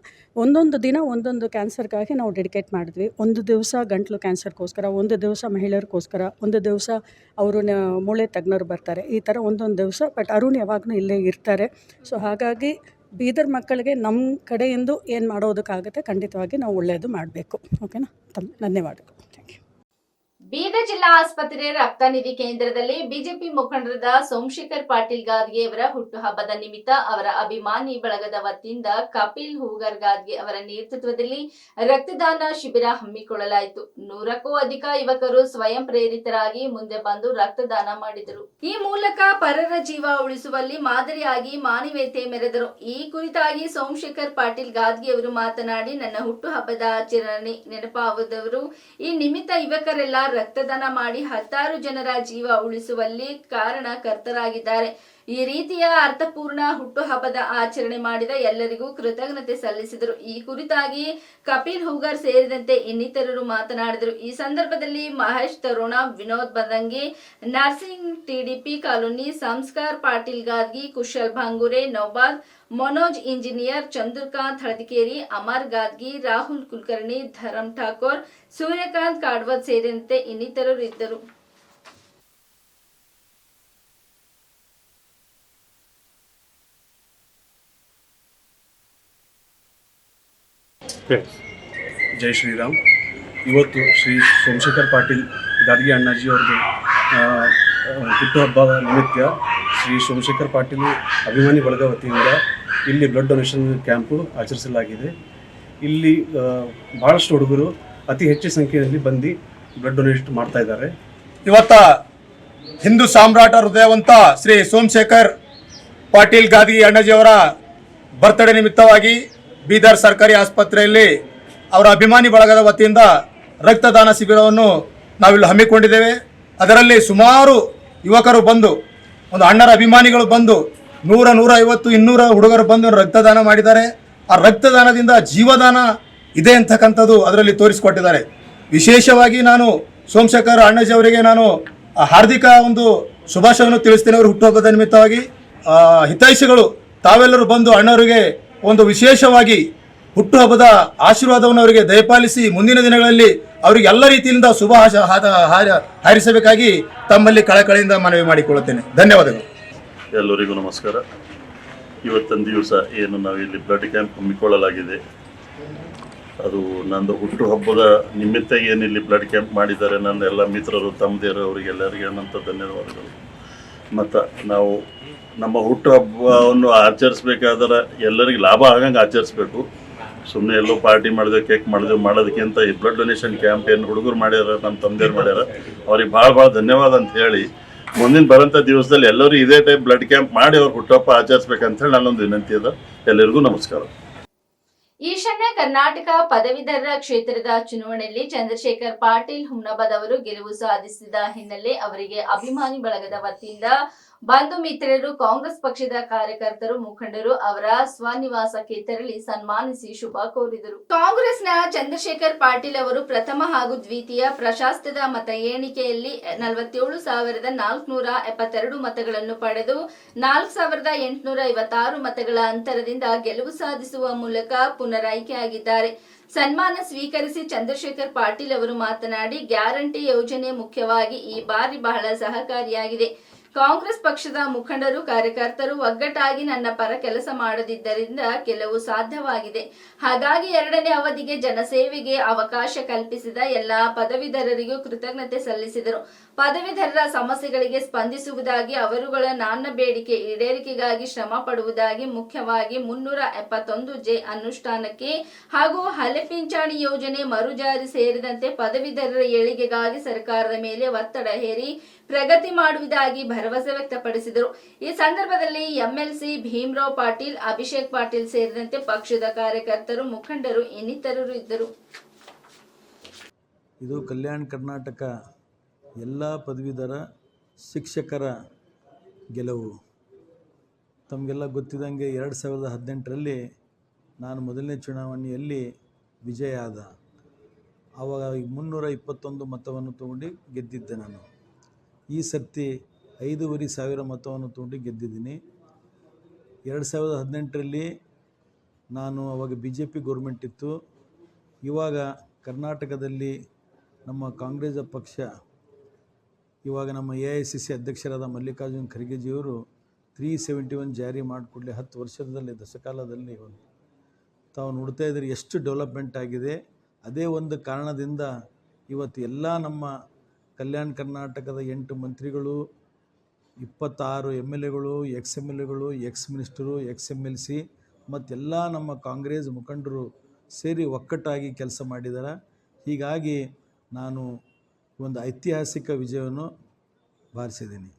ಒಂದೊಂದು ದಿನ ಒಂದೊಂದು ಕ್ಯಾನ್ಸರ್ಗಾಗಿ ನಾವು ಡೆಡಿಕೇಟ್ ಮಾಡಿದ್ವಿ. ಒಂದು ದಿವಸ ಗಂಟ್ಲು ಕ್ಯಾನ್ಸರ್ಗೋಸ್ಕರ ಒಂದು ದಿವಸ ಮಹಿಳೆಯರಿಗೋಸ್ಕರ, ಒಂದು ದಿವಸ ಅವರು ಮೂಳೆ ತಜ್ಞರು ಬರ್ತಾರೆ. ಈ ಥರ ಒಂದೊಂದು ದಿವಸ. ಬಟ್ ಅರುಣ್ ಯಾವಾಗಲೂ ಇಲ್ಲೇ ಇರ್ತಾರೆ. ಸೊ ಹಾಗಾಗಿ ಬೀದರ್ ಮಕ್ಕಳಿಗೆ ನಮ್ಮ ಕಡೆಯಿಂದ ಏನು ಮಾಡೋದಕ್ಕಾಗುತ್ತೆ ಖಂಡಿತವಾಗಿ ನಾವು ಒಳ್ಳೆಯದು ಮಾಡಬೇಕು. ಓಕೆನಾ ತಮ್ಮ ಧನ್ಯವಾದಗಳು. ಬೀದರ್ ಜಿಲ್ಲಾ ಆಸ್ಪತ್ರೆ ರಕ್ತ ನಿಧಿ ಕೇಂದ್ರದಲ್ಲಿ ಬಿಜೆಪಿ ಮುಖಂಡರಾದ ಸೋಮಶೇಖರ್ ಪಾಟೀಲ್ ಗಾದ್ಗೆ ಅವರ ಹುಟ್ಟುಹಬ್ಬದ ನಿಮಿತ್ತ ಅವರ ಅಭಿಮಾನಿ ಬಳಗದ ವತಿಯಿಂದ ಕಪಿಲ್ ಹೂಗರ್ ಗಾದ್ಗೆ ಅವರ ನೇತೃತ್ವದಲ್ಲಿ ರಕ್ತದಾನ ಶಿಬಿರ ಹಮ್ಮಿಕೊಳ್ಳಲಾಯಿತು. ನೂರಕ್ಕೂ ಅಧಿಕ ಯುವಕರು ಸ್ವಯಂ ಪ್ರೇರಿತರಾಗಿ ಮುಂದೆ ಬಂದು ರಕ್ತದಾನ ಮಾಡಿದರು. ಈ ಮೂಲಕ ಪರರ ಜೀವ ಉಳಿಸುವಲ್ಲಿ ಮಾದರಿಯಾಗಿ ಮಾನವೀಯತೆ ಮೆರೆದರು. ಈ ಕುರಿತಾಗಿ ಸೋಮಶೇಖರ್ ಪಾಟೀಲ್ ಗಾದ್ಗೆ ಅವರು ಮಾತನಾಡಿ, ನನ್ನ ಹುಟ್ಟುಹಬ್ಬದ ಆಚರಣೆ ನೆನಪಾದವರು. ಈ ನಿಮಿತ್ತ ಯುವಕರೆಲ್ಲ ರಕ್ತದಾನ ಮಾಡಿ ಹತ್ತಾರು ಜನರ ಜೀವ ಉಳಿಸುವಲ್ಲಿ ಕಾರಣಕರ್ತರಾಗಿದ್ದಾರೆ. ಈ ರೀತಿಯ ಅರ್ಥಪೂರ್ಣ ಹುಟ್ಟುಹಬ್ಬದ ಆಚರಣೆ ಮಾಡಿದ ಎಲ್ಲರಿಗೂ ಕೃತಜ್ಞತೆ ಸಲ್ಲಿಸಿದರು. ಈ ಕುರಿತಾಗಿ ಕಪಿಲ್ ಹೂಗರ್ ಸೇರಿದಂತೆ ಇನ್ನಿತರರು ಮಾತನಾಡಿದರು. ಈ ಸಂದರ್ಭದಲ್ಲಿ Mahesh Taruna, Vinod Badangi, Narsing TDP colony, Sanskar Patil Gadgi, Kushal Bhangure, Naubad, Manoj engineer, Chandrakant Haladikeri, Amar Gadgi, Rahul Kulkarni Dharam Thakor, Suryakant Kadwat ಸೇರಿದಂತೆ ಇನ್ನಿತರರು ಇದ್ದರು. ಜೈ ಶ್ರೀರಾಮ್. ಇವತ್ತು ಶ್ರೀ ಸೋಮಶೇಖರ್ ಪಾಟೀಲ್ ಗಾದಗಿ ಅಣ್ಣಾಜಿ ಅವ್ರದ್ದು ಬಿಟ್ಟು ಹಬ್ಬದ ಹುಟ್ಟುಹಬ್ಬದ ನಿಮಿತ್ತ ಶ್ರೀ ಸೋಮಶೇಖರ್ ಪಾಟೀಲ್ ಅಭಿಮಾನಿ ಬಳಗ ವತಿಯಿಂದ ಇಲ್ಲಿ ಬ್ಲಡ್ ಡೊನೇಷನ್ ಕ್ಯಾಂಪು ಆಚರಿಸಲಾಗಿದೆ. ಇಲ್ಲಿ ಭಾಳಷ್ಟು ಹುಡುಗರು ಅತಿ ಹೆಚ್ಚು ಸಂಖ್ಯೆಯಲ್ಲಿ ಬಂದು ಬ್ಲಡ್ ಡೊನೇಟ್ ಮಾಡ್ತಾ ಇದ್ದಾರೆ. ಇವತ್ತ ಹಿಂದೂ ಸಾಮ್ರಾಟ ಹೃದಯವಂತ ಶ್ರೀ ಸೋಮಶೇಖರ್ ಪಾಟೀಲ್ ಗಾದಿ ಅಣ್ಣಾಜಿಯವರ ಬರ್ತ್ಡೇ ನಿಮಿತ್ತವಾಗಿ ಬೀದರ್ ಸರ್ಕಾರಿ ಆಸ್ಪತ್ರೆಯಲ್ಲಿ ಅವರ ಅಭಿಮಾನಿ ಬಳಗದ ವತಿಯಿಂದ ರಕ್ತದಾನ ಶಿಬಿರವನ್ನು ನಾವಿಲ್ಲಿ ಹಮ್ಮಿಕೊಂಡಿದ್ದೇವೆ. ಅದರಲ್ಲಿ ಸುಮಾರು ಯುವಕರು ಬಂದು, ಒಂದು ಅಣ್ಣರ ಅಭಿಮಾನಿಗಳು ಬಂದು, ನೂರ ನೂರ ಐವತ್ತು, ಇನ್ನೂರ ಹುಡುಗರು ಬಂದು ರಕ್ತದಾನ ಮಾಡಿದ್ದಾರೆ. ಆ ರಕ್ತದಾನದಿಂದ ಜೀವದಾನ ಇದೆ ಅಂತಕ್ಕಂಥದ್ದು ಅದರಲ್ಲಿ ತೋರಿಸಿಕೊಟ್ಟಿದ್ದಾರೆ. ವಿಶೇಷವಾಗಿ ನಾನು ಸೋಮಶೇಖರ್ ಅಣ್ಣಜಿ ಅವರಿಗೆ ನಾನು ಹಾರ್ದಿಕ ಒಂದು ಶುಭಾಶಯವನ್ನು ತಿಳಿಸ್ತೇನೆ. ಅವರು ಹುಟ್ಟುಹಬ್ಬದ ನಿಮಿತ್ತವಾಗಿ ಹಿತೈಷಿಗಳು ತಾವೆಲ್ಲರೂ ಬಂದು ಅಣ್ಣವರಿಗೆ ಒಂದು ವಿಶೇಷವಾಗಿ ಹುಟ್ಟುಹಬ್ಬದ ಆಶೀರ್ವಾದವನ್ನು ಅವರಿಗೆ ದಯಪಾಲಿಸಿ ಮುಂದಿನ ದಿನಗಳಲ್ಲಿ ಅವರಿಗೆ ಎಲ್ಲ ರೀತಿಯಿಂದ ಶುಭ ಹಾರಿಸಬೇಕಾಗಿ ತಮ್ಮಲ್ಲಿ ಕಳಕಳಿಯಿಂದ ಮನವಿ ಮಾಡಿಕೊಳ್ಳುತ್ತೇನೆ. ಧನ್ಯವಾದಗಳು. ಎಲ್ಲರಿಗೂ ನಮಸ್ಕಾರ. ಇವತ್ತಿನ ದಿವಸ ಏನು ನಾವು ಇಲ್ಲಿ ಬ್ಲಡ್ ಕ್ಯಾಂಪ್ ಹಮ್ಮಿಕೊಳ್ಳಲಾಗಿದೆ. ಅದು ನಂದು ಹುಟ್ಟುಹಬ್ಬದ ನಿಮಿತ್ತ ಏನು ಇಲ್ಲಿ ಬ್ಲಡ್ ಕ್ಯಾಂಪ್ ಮಾಡಿದ್ದಾರೆ ನನ್ನ ಎಲ್ಲ ಮಿತ್ರರು, ತಮ್ಮದೇರು, ಅವರಿಗೆಲ್ಲರಿಗೆ ಅನಂತ ಧನ್ಯವಾದಗಳು. ಮತ್ತು ನಾವು ನಮ್ಮ ಹುಟ್ಟುಹಬ್ಬವನ್ನು ಆಚರಿಸ್ಬೇಕಾದ್ರೆ ಎಲ್ಲರಿಗೆ ಲಾಭ ಆಗಂಗೆ ಆಚರಿಸ್ಬೇಕು. ಸುಮ್ಮನೆ ಎಲ್ಲೋ ಪಾರ್ಟಿ ಮಾಡಿದೆ, ಕೇಕ್ ಮಾಡಿದೆ, ಮಾಡೋದಕ್ಕಿಂತ ಈ ಬ್ಲಡ್ ಡೊನೇಷನ್ ಕ್ಯಾಂಪೇನ್ ಹುಡುಗರು ಮಾಡ್ಯಾರ, ನಮ್ಮ ತಂದೆಯರು ಮಾಡ್ಯಾರ. ಅವ್ರಿಗೆ ಭಾಳ ಭಾಳ ಧನ್ಯವಾದ ಅಂತ ಹೇಳಿ ಮುಂದಿನ ಬರೋಂಥ ದಿವಸದಲ್ಲಿ ಎಲ್ಲರೂ ಇದೇ ಟೈಪ್ ಬ್ಲಡ್ ಕ್ಯಾಂಪ್ ಮಾಡಿ ಅವ್ರ ಹುಟ್ಟಪ್ಪ ಆಚರಿಸ್ಬೇಕಂತ ಹೇಳಿ ನನ್ನೊಂದು ವಿನಂತಿ ಅದ. ಎಲ್ಲರಿಗೂ ನಮಸ್ಕಾರ. ಈಶಾನ್ಯ ಕರ್ನಾಟಕ ಪದವೀಧರರ ಕ್ಷೇತ್ರದ ಚುನಾವಣೆಯಲ್ಲಿ ಚಂದ್ರಶೇಖರ್ ಪಾಟೀಲ್ ಹುಮ್ನಾಬಾದ್ ಅವರು ಗೆಲುವು ಸಾಧಿಸಿದ ಹಿನ್ನೆಲೆ ಅವರಿಗೆ ಅಭಿಮಾನಿ ಬಳಗದ ವತಿಯಿಂದ ಬಂಧು ಮಿತ್ರರು, ಕಾಂಗ್ರೆಸ್ ಪಕ್ಷದ ಕಾರ್ಯಕರ್ತರು, ಮುಖಂಡರು ಅವರ ಸ್ವನಿವಾಸಕ್ಕೆ ತೆರಳಿ ಸನ್ಮಾನಿಸಿ ಶುಭ ಕೋರಿದರು. ಕಾಂಗ್ರೆಸ್ನ ಚಂದ್ರಶೇಖರ್ ಪಾಟೀಲ್ ಅವರು ಪ್ರಥಮ ಹಾಗೂ ದ್ವಿತೀಯ ಪ್ರಶಾಸ್ತ್ರದ ಮತ ಎಣಿಕೆಯಲ್ಲಿ ನಲವತ್ತೇಳು ಸಾವಿರದ ನಾಲ್ಕುನೂರ ಎಪ್ಪತ್ತೆರಡು ಮತಗಳನ್ನು ಪಡೆದು ನಾಲ್ಕು ಸಾವಿರದ ಎಂಟುನೂರ ಐವತ್ತಾರು ಮತಗಳ ಅಂತರದಿಂದ ಗೆಲುವು ಸಾಧಿಸುವ ಮೂಲಕ ಪುನರಾಯ್ಕೆಯಾಗಿದ್ದಾರೆ. ಸನ್ಮಾನ ಸ್ವೀಕರಿಸಿ ಚಂದ್ರಶೇಖರ್ ಪಾಟೀಲ್ ಅವರು ಮಾತನಾಡಿ, ಗ್ಯಾರಂಟಿ ಯೋಜನೆ ಮುಖ್ಯವಾಗಿ ಈ ಬಾರಿ ಬಹಳ ಸಹಕಾರಿಯಾಗಿದೆ. ಕಾಂಗ್ರೆಸ್ ಪಕ್ಷದ ಮುಖಂಡರು, ಕಾರ್ಯಕರ್ತರು ಒಗ್ಗಟ್ಟಾಗಿ ನನ್ನ ಪರ ಕೆಲಸ ಮಾಡದಿದ್ದರಿಂದ ಕೆಲವು ಸಾಧ್ಯವಾಗಿದೆ. ಹಾಗಾಗಿ ಎರಡನೇ ಅವಧಿಗೆ ಜನಸೇವೆಗೆ ಅವಕಾಶ ಕಲ್ಪಿಸಿದ ಎಲ್ಲಾ ಪದವೀಧರರಿಗೂ ಕೃತಜ್ಞತೆ ಸಲ್ಲಿಸಿದರು. ಪದವೀಧರರ ಸಮಸ್ಯೆಗಳಿಗೆ ಸ್ಪಂದಿಸುವುದಾಗಿ, ಅವರುಗಳ ನಾನ್ನ ಬೇಡಿಕೆ ಈಡೇರಿಕೆಗಾಗಿ ಶ್ರಮ ಪಡುವುದಾಗಿ ಮುಖ್ಯವಾಗಿ ಮುನ್ನೂರ ಎಪ್ಪತ್ತೊಂದು ಜೆ ಅನುಷ್ಠಾನಕ್ಕೆ ಹಾಗೂ ಹಲೆ ಪಿಂಚಣಿ ಯೋಜನೆ ಮರುಜಾರಿ ಸೇರಿದಂತೆ ಪದವೀಧರರ ಏಳಿಗೆಗಾಗಿ ಸರ್ಕಾರದ ಮೇಲೆ ಒತ್ತಡ ಹೇರಿ ಪ್ರಗತಿ ಮಾಡುವುದಾಗಿ ಭರವಸೆ ವ್ಯಕ್ತಪಡಿಸಿದರು. ಈ ಸಂದರ್ಭದಲ್ಲಿ ಎಂಎಲ್ಸಿ ಭೀಮರಾವ್ ಪಾಟೀಲ್, ಅಭಿಷೇಕ್ ಪಾಟೀಲ್ ಸೇರಿದಂತೆ ಪಕ್ಷದ ಕಾರ್ಯಕರ್ತರು, ಮುಖಂಡರು ಇನ್ನಿತರರು ಇದ್ದರು. ಇದು ಕಲ್ಯಾಣ ಕರ್ನಾಟಕ ಎಲ್ಲ ಪದವೀಧರ ಶಿಕ್ಷಕರ ಗೆಲುವು. ತಮಗೆಲ್ಲ ಗೊತ್ತಿದ್ದಂಗೆ ಎರಡು ಸಾವಿರದ ಹದಿನೆಂಟರಲ್ಲಿ ನಾನು ಮೊದಲನೇ ಚುನಾವಣೆಯಲ್ಲಿ ವಿಜಯ ಆದ ಆವಾಗ ಮುನ್ನೂರ ಇಪ್ಪತ್ತೊಂದು ಮತವನ್ನು ತಗೊಂಡು ಗೆದ್ದಿದ್ದೆ ನಾನು. ಈ ಸರ್ತಿ ಐದೂವರೆ ಸಾವಿರ ಮತವನ್ನು ತಗೊಂಡು ಗೆದ್ದಿದ್ದೀನಿ. ಎರಡು ಸಾವಿರದ ಹದಿನೆಂಟರಲ್ಲಿ ನಾನು ಅವಾಗ ಬಿ ಜೆ ಪಿ ಗೌರ್ಮೆಂಟ್ ಇತ್ತು. ಇವಾಗ ಕರ್ನಾಟಕದಲ್ಲಿ ನಮ್ಮ ಕಾಂಗ್ರೆಸ್ ಪಕ್ಷ ಇವಾಗ ನಮ್ಮ ಎ ಐ ಸಿ ಸಿ ಅಧ್ಯಕ್ಷರಾದ ಮಲ್ಲಿಕಾರ್ಜುನ್ ಖರ್ಗೆಜಿಯವರು ತ್ರೀ ಸೆವೆಂಟಿ ಒನ್ ಜಾರಿ ಮಾಡಿಕೊಡಲಿ ಹತ್ತು ವರ್ಷದಲ್ಲಿ ದಶಕಾಲದಲ್ಲಿ ಒಂದು. ತಾವು ನೋಡ್ತಾ ಇದ್ರೆ ಎಷ್ಟು ಡೆವಲಪ್ಮೆಂಟ್ ಆಗಿದೆ. ಅದೇ ಒಂದು ಕಾರಣದಿಂದ ಇವತ್ತು ಎಲ್ಲ ನಮ್ಮ ಕಲ್ಯಾಣ ಕರ್ನಾಟಕದ ಎಂಟು ಮಂತ್ರಿಗಳು, ಇಪ್ಪತ್ತಾರು ಎಂ ಎಲ್ ಎಗಳು ಎಕ್ಸ್ ಎಂ ಎಲ್ ಎಗಳು ಎಕ್ಸ್ ಮಿನಿಸ್ಟರು ಎಕ್ಸ್ ಎಂ ಎಲ್ ಸಿ ಮತ್ತೆಲ್ಲ ನಮ್ಮ ಕಾಂಗ್ರೆಸ್ ಮುಖಂಡರು ಸೇರಿ ಒಕ್ಕಟ್ಟಾಗಿ ಕೆಲಸ ಮಾಡಿದ್ದಾರೆ ಹೀಗಾಗಿ ನಾನು ಒಂದು ಐತಿಹಾಸಿಕ ವಿಜಯವನ್ನು ಬಾರಿಸಿದ್ದೀನಿ.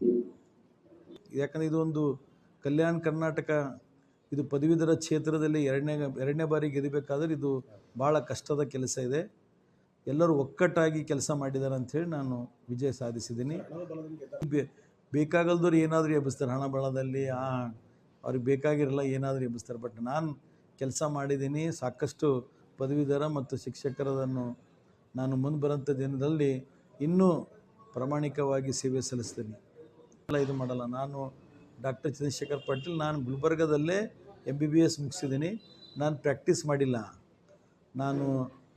ಯಾಕಂದರೆ ಇದೊಂದು ಕಲ್ಯಾಣ ಕರ್ನಾಟಕ, ಇದು ಪದವೀಧರ ಕ್ಷೇತ್ರದಲ್ಲಿ ಎರಡನೇ ಎರಡನೇ ಬಾರಿ ಗೆಲ್ಲಬೇಕಾದ್ರೆ ಇದು ಭಾಳ ಕಷ್ಟದ ಕೆಲಸ ಇದೆ. ಎಲ್ಲರೂ ಒಕ್ಕಟ್ಟಾಗಿ ಕೆಲಸ ಮಾಡಿದ್ದಾರೆ ಅಂಥೇಳಿ ನಾನು ವಿಜಯ ಸಾಧಿಸಿದ್ದೀನಿ. ಬೇಕಾಗಲ್ದವ್ರು ಏನಾದರೂ ಎಬ್ಬಿಸ್ತಾರೆ ಹಣ ಬಳದಲ್ಲಿ ಆ, ಅವ್ರಿಗೆ ಬೇಕಾಗಿರಲ್ಲ ಏನಾದರೂ ಎಬ್ಬಿಸ್ತಾರೆ. ಬಟ್ ನಾನು ಕೆಲಸ ಮಾಡಿದ್ದೀನಿ, ಸಾಕಷ್ಟು ಪದವೀಧರ ಮತ್ತು ಶಿಕ್ಷಕರದನ್ನು ನಾನು ಮುಂದೆ ಬರೋಂಥ ದಿನದಲ್ಲಿ ಇನ್ನೂ ಪ್ರಾಮಾಣಿಕವಾಗಿ ಸೇವೆ ಸಲ್ಲಿಸ್ತೀನಿ. ಎಲ್ಲ ಇದು ಮಾಡಲ್ಲ. ನಾನು ಡಾಕ್ಟರ್ ಚಂದ್ರಶೇಖರ್ ಪಾಟೀಲ್, ನಾನು ಗುಲ್ಬರ್ಗದಲ್ಲೇ ಎಂ ಬಿ ಬಿ ಎಸ್ ಮುಗಿಸಿದ್ದೀನಿ. ನಾನು ಪ್ರಾಕ್ಟೀಸ್ ಮಾಡಿಲ್ಲ. ನಾನು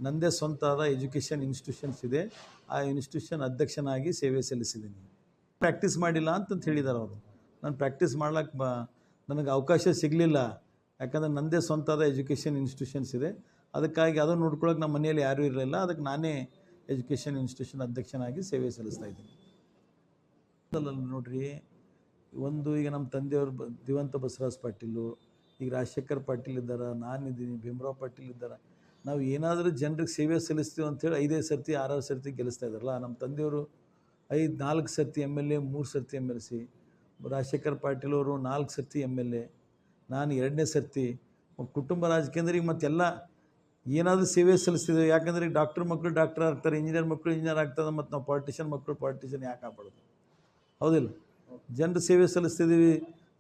ನನ್ನದೇ ಸ್ವಂತ ಆದ ಎಜುಕೇಷನ್ ಇನ್ಸ್ಟಿಟ್ಯೂಷನ್ಸ್ ಇದೆ. ಆ ಇನ್ಸ್ಟಿಟ್ಯೂಷನ್ ಅಧ್ಯಕ್ಷನಾಗಿ ಸೇವೆ ಸಲ್ಲಿಸಿದ್ದೀನಿ. ಪ್ರಾಕ್ಟೀಸ್ ಮಾಡಿಲ್ಲ ಅಂತಂತ ಹೇಳಿದ್ದಾರೆ ಅವರು. ನಾನು ಪ್ರಾಕ್ಟೀಸ್ ಮಾಡ್ಲಿಕ್ಕೆ ಬ, ನನಗೆ ಅವಕಾಶ ಸಿಗಲಿಲ್ಲ. ಯಾಕಂದರೆ ನನ್ನದೇ ಸ್ವಂತದ ಎಜುಕೇಷನ್ ಇನ್ಸ್ಟಿಟ್ಯೂಷನ್ಸ್ ಇದೆ. ಅದಕ್ಕಾಗಿ ಅದನ್ನು ನೋಡ್ಕೊಳ್ಳೋಕೆ ನಮ್ಮ ಮನೆಯಲ್ಲಿ ಯಾರೂ ಇರಲಿಲ್ಲ. ಅದಕ್ಕೆ ನಾನೇ ಎಜುಕೇಷನ್ ಇನ್ಸ್ಟಿಟ್ಯೂಷನ್ ಅಧ್ಯಕ್ಷನಾಗಿ ಸೇವೆ ಸಲ್ಲಿಸ್ತಾ ಇದ್ದೀನಿ. ನೋಡ್ರಿ, ಒಂದು ಈಗ ನಮ್ಮ ತಂದೆಯವರು ಬ, ದಿವಂತ ಬಸವರಾಜ್ ಪಾಟೀಲು, ಈಗ ರಾಜಶೇಖರ್ ಪಾಟೀಲ್ ಇದ್ದಾರೆ, ನಾನಿದ್ದೀನಿ, ಭೀಮರಾವ್ ಪಾಟೀಲ್ ಇದ್ದಾರೆ. ನಾವು ಏನಾದರೂ ಜನರಿಗೆ ಸೇವೆ ಸಲ್ಲಿಸ್ತೀವಿ ಅಂತೇಳಿ ಐದೇ ಸರ್ತಿ, ಆರಾರು ಸರ್ತಿ ಗೆಲ್ಲಿಸ್ತಾ ಇದ್ದಾರಲ್ಲ, ನಮ್ಮ ತಂದೆಯವರು ಐದು, ನಾಲ್ಕು ಸರ್ತಿ ಎಂ ಎಲ್ ಎ, ಮೂರು ಸರ್ತಿ M L C, Rajashekhar Patil ಅವರು ನಾಲ್ಕು ಸರ್ತಿ ಎಂ ಎಲ್ ಎ, ನಾನು ಎರಡನೇ ಸರ್ತಿ, ಕುಟುಂಬ ರಾಜಕೀಯಂದ್ರೆ ಈಗ ಮತ್ತೆಲ್ಲ ಏನಾದರೂ ಸೇವೆ ಸಲ್ಲಿಸ್ತಿದ್ದೇವೆ ಯಾಕಂದರೆ ಡಾಕ್ಟ್ರ್ ಮಕ್ಕಳು ಡಾಕ್ಟರ್ ಆಗ್ತಾರೆ, ಇಂಜಿನಿಯರ್ ಮಕ್ಕಳು ಇಂಜಿನಿಯರ್ ಆಗ್ತದೆ ಮತ್ತು ನಾವು ಪಾಲಿಟಿಷಿಯನ್ ಮಕ್ಕಳು ಪಾಲಿಟಿಷಿಯನ್ ಯಾಕೆ ಆಗ್ಬಾರ್ದು ಹೌದಿಲ್ಲ? ಜನರ ಸೇವೆ ಸಲ್ಲಿಸ್ತಿದ್ದೀವಿ,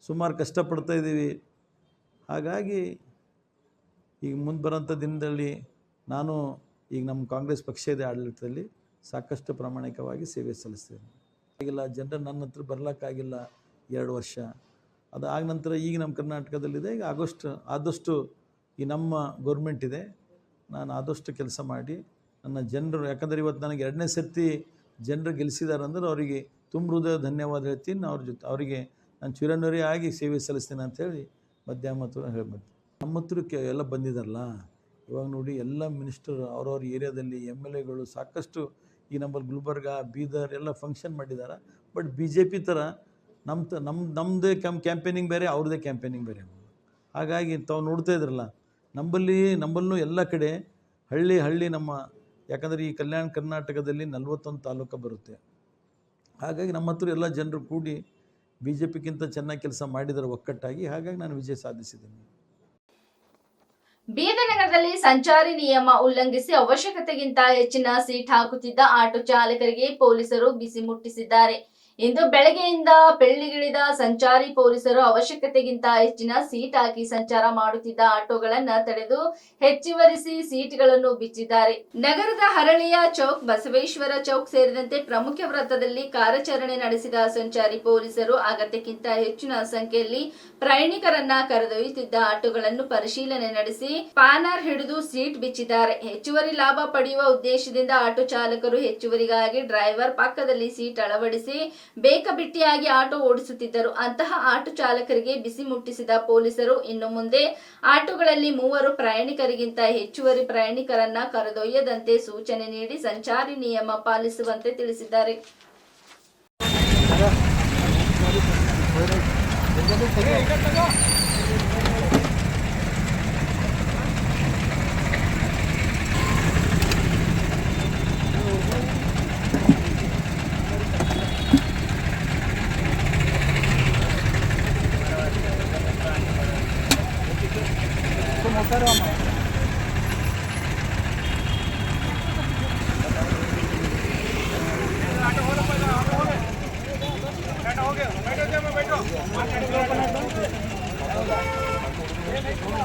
ಸುಮಾರು ಕಷ್ಟಪಡ್ತಾ ಇದ್ದೀವಿ. ಹಾಗಾಗಿ ಈಗ ಮುಂದೆ ಬರೋಂಥ ದಿನದಲ್ಲಿ ನಾನು ಈಗ ನಮ್ಮ ಕಾಂಗ್ರೆಸ್ ಪಕ್ಷ ಇದೆ ಆಡಳಿತದಲ್ಲಿ ಸಾಕಷ್ಟು ಪ್ರಾಮಾಣಿಕವಾಗಿ ಸೇವೆ ಸಲ್ಲಿಸ್ತೇನೆ. ಆಗಿಲ್ಲ ಜನರು ನನ್ನ ಹತ್ರ ಬರಲಿಕ್ಕಾಗಿಲ್ಲ ಎರಡು ವರ್ಷ. ಅದು ಆಗ ನಂತರ ಈಗ ನಮ್ಮ ಕರ್ನಾಟಕದಲ್ಲಿದೆ, ಈಗ ಆಗಸ್ಟ್, ಆದಷ್ಟು ಈ ನಮ್ಮ ಗೌರ್ಮೆಂಟ್ ಇದೆ. ನಾನು ಆದಷ್ಟು ಕೆಲಸ ಮಾಡಿ ನನ್ನ ಜನರು, ಯಾಕಂದರೆ ಇವತ್ತು ನನಗೆ ಎರಡನೇ ಸರ್ತಿ ಜನರು ಗೆಲ್ಲಿಸಿದ್ದಾರೆ ಅಂದ್ರೆ ಅವರಿಗೆ ತುಂಬ ಹೃದಯ ಧನ್ಯವಾದ ಹೇಳ್ತೀನಿ. ಅವ್ರ ಜೊತೆ, ಅವರಿಗೆ ನಾನು ಚಿರನೂರಿ ಆಗಿ ಸೇವೆ ಸಲ್ಲಿಸ್ತೀನಿ ಅಂಥೇಳಿ ಮಧ್ಯಾಹ್ನ ಮತ್ತು ಹೇಳ್ಬೋದು ನಮ್ಮ ಹತ್ರ ಕೆ, ಎಲ್ಲ ಬಂದಿದ್ದಾರಲ್ಲ ಇವಾಗ ನೋಡಿ ಎಲ್ಲ ಮಿನಿಸ್ಟರ್ ಅವ್ರವ್ರ ಏರಿಯಾದಲ್ಲಿ ಎಂ ಎಲ್ ಎಗಳು ಸಾಕಷ್ಟು ಈ ನಂಬಲ್ಲಿ ಗುಲ್ಬರ್ಗ, ಬೀದರ್ ಎಲ್ಲ ಫಂಕ್ಷನ್ ಮಾಡಿದ್ದಾರೆ. ಬಟ್ ಬಿ ಜೆ ಪಿ ಥರ ನಮ್ಮ ತ ನಮ್ಮ ನಮ್ಮದೇ ಕ್ಯಾಮ್ ಕ್ಯಾಂಪೇನಿಂಗ್ ಬೇರೆ, ಅವ್ರದ್ದೇ ಕ್ಯಾಂಪೇನಿಂಗ್ ಬೇರೆ. ಹಾಗಾಗಿ ತಾವು ನೋಡ್ತಾ ಇದ್ರಲ್ಲ ನಂಬಲ್ಲಿ, ನಂಬಲ್ಲೂ ಎಲ್ಲ ಕಡೆ ಹಳ್ಳಿ ಹಳ್ಳಿ ನಮ್ಮ, ಯಾಕಂದರೆ ಈ ಕಲ್ಯಾಣ ಕರ್ನಾಟಕದಲ್ಲಿ ನಲ್ವತ್ತೊಂದು ತಾಲೂಕು ಬರುತ್ತೆ. ಹಾಗಾಗಿ ನಮ್ಮ ಹತ್ರ ಎಲ್ಲ ಜನರು ಕೂಡಿ ಬಿ ಜೆ ಪಿಗಿಂತ ಚೆನ್ನಾಗಿ ಕೆಲಸ ಮಾಡಿದರೆ ಒಕ್ಕಟ್ಟಾಗಿ. ಹಾಗಾಗಿ ನಾನು ವಿಜಯ ಸಾಧಿಸಿದ್ದೀನಿ. ಬೀದನಗರದಲ್ಲಿ ಸಂಚಾರಿ ನಿಯಮ ಉಲ್ಲಂಘಿಸಿ ಅವಶ್ಯಕತೆಗಿಂತ ಹೆಚ್ಚಿನ ಸೀಟ್ ಹಾಕುತ್ತಿದ್ದ ಆಟೋ ಚಾಲಕರಿಗೆ ಪೊಲೀಸರು ಬಿಸಿ ಮುಟ್ಟಿಸಿದ್ದಾರೆ. ಇಂದು ಬೆಳಗ್ಗೆಯಿಂದ ಬೆಳ್ಳಿಗಿಳಿದ ಸಂಚಾರಿ ಪೊಲೀಸರು ಅವಶ್ಯಕತೆಗಿಂತ ಹೆಚ್ಚಿನ ಸೀಟ್ ಹಾಕಿ ಸಂಚಾರ ಮಾಡುತ್ತಿದ್ದ ಆಟೋಗಳನ್ನ ತಡೆದು ಹೆಚ್ಚುವರಿಸಿ ಸೀಟ್ಗಳನ್ನು ಬಿಚ್ಚಿದ್ದಾರೆ. ನಗರದ ಹರಳಿಯ ಚೌಕ್, ಬಸವೇಶ್ವರ ಚೌಕ್ ಸೇರಿದಂತೆ ಪ್ರಮುಖ ವೃತ್ತದಲ್ಲಿ ಕಾರ್ಯಾಚರಣೆ ನಡೆಸಿದ ಸಂಚಾರಿ ಪೊಲೀಸರು ಅಗತ್ಯಕ್ಕಿಂತ ಹೆಚ್ಚಿನ ಸಂಖ್ಯೆಯಲ್ಲಿ ಪ್ರಯಾಣಿಕರನ್ನ ಕರೆದೊಯ್ಯುತ್ತಿದ್ದ ಆಟೋಗಳನ್ನು ಪರಿಶೀಲನೆ ನಡೆಸಿ ಪ್ಯಾನರ್ ಹಿಡಿದು ಸೀಟ್ ಬಿಚ್ಚಿದ್ದಾರೆ. ಹೆಚ್ಚುವರಿ ಲಾಭ ಪಡೆಯುವ ಉದ್ದೇಶದಿಂದ ಆಟೋ ಚಾಲಕರು ಹೆಚ್ಚುವರಿಗಾಗಿ ಡ್ರೈವರ್ ಪಕ್ಕದಲ್ಲಿ ಸೀಟ್ ಅಳವಡಿಸಿ ಬೇಕಾಬಿಟ್ಟಿಯಾಗಿ ಆಟೋ ಓಡಿಸುತ್ತಿದ್ದರು ಅಂತಹ ಆಟೋ ಚಾಲಕರಿಗೆ ಬಿಸಿ ಮುಟ್ಟಿಸಿದ ಪೊಲೀಸರು ಇನ್ನು ಮುಂದೆ ಆಟೋಗಳಲ್ಲಿ ಮೂವರು ಪ್ರಯಾಣಿಕರಿಗಿಂತ ಹೆಚ್ಚುವರಿ ಪ್ರಯಾಣಿಕರನ್ನ ಕರೆದೊಯ್ಯದಂತೆ ಸೂಚನೆ ನೀಡಿ ಸಂಚಾರಿ ನಿಯಮ ಪಾಲಿಸುವಂತೆ ತಿಳಿಸಿದ್ದಾರೆ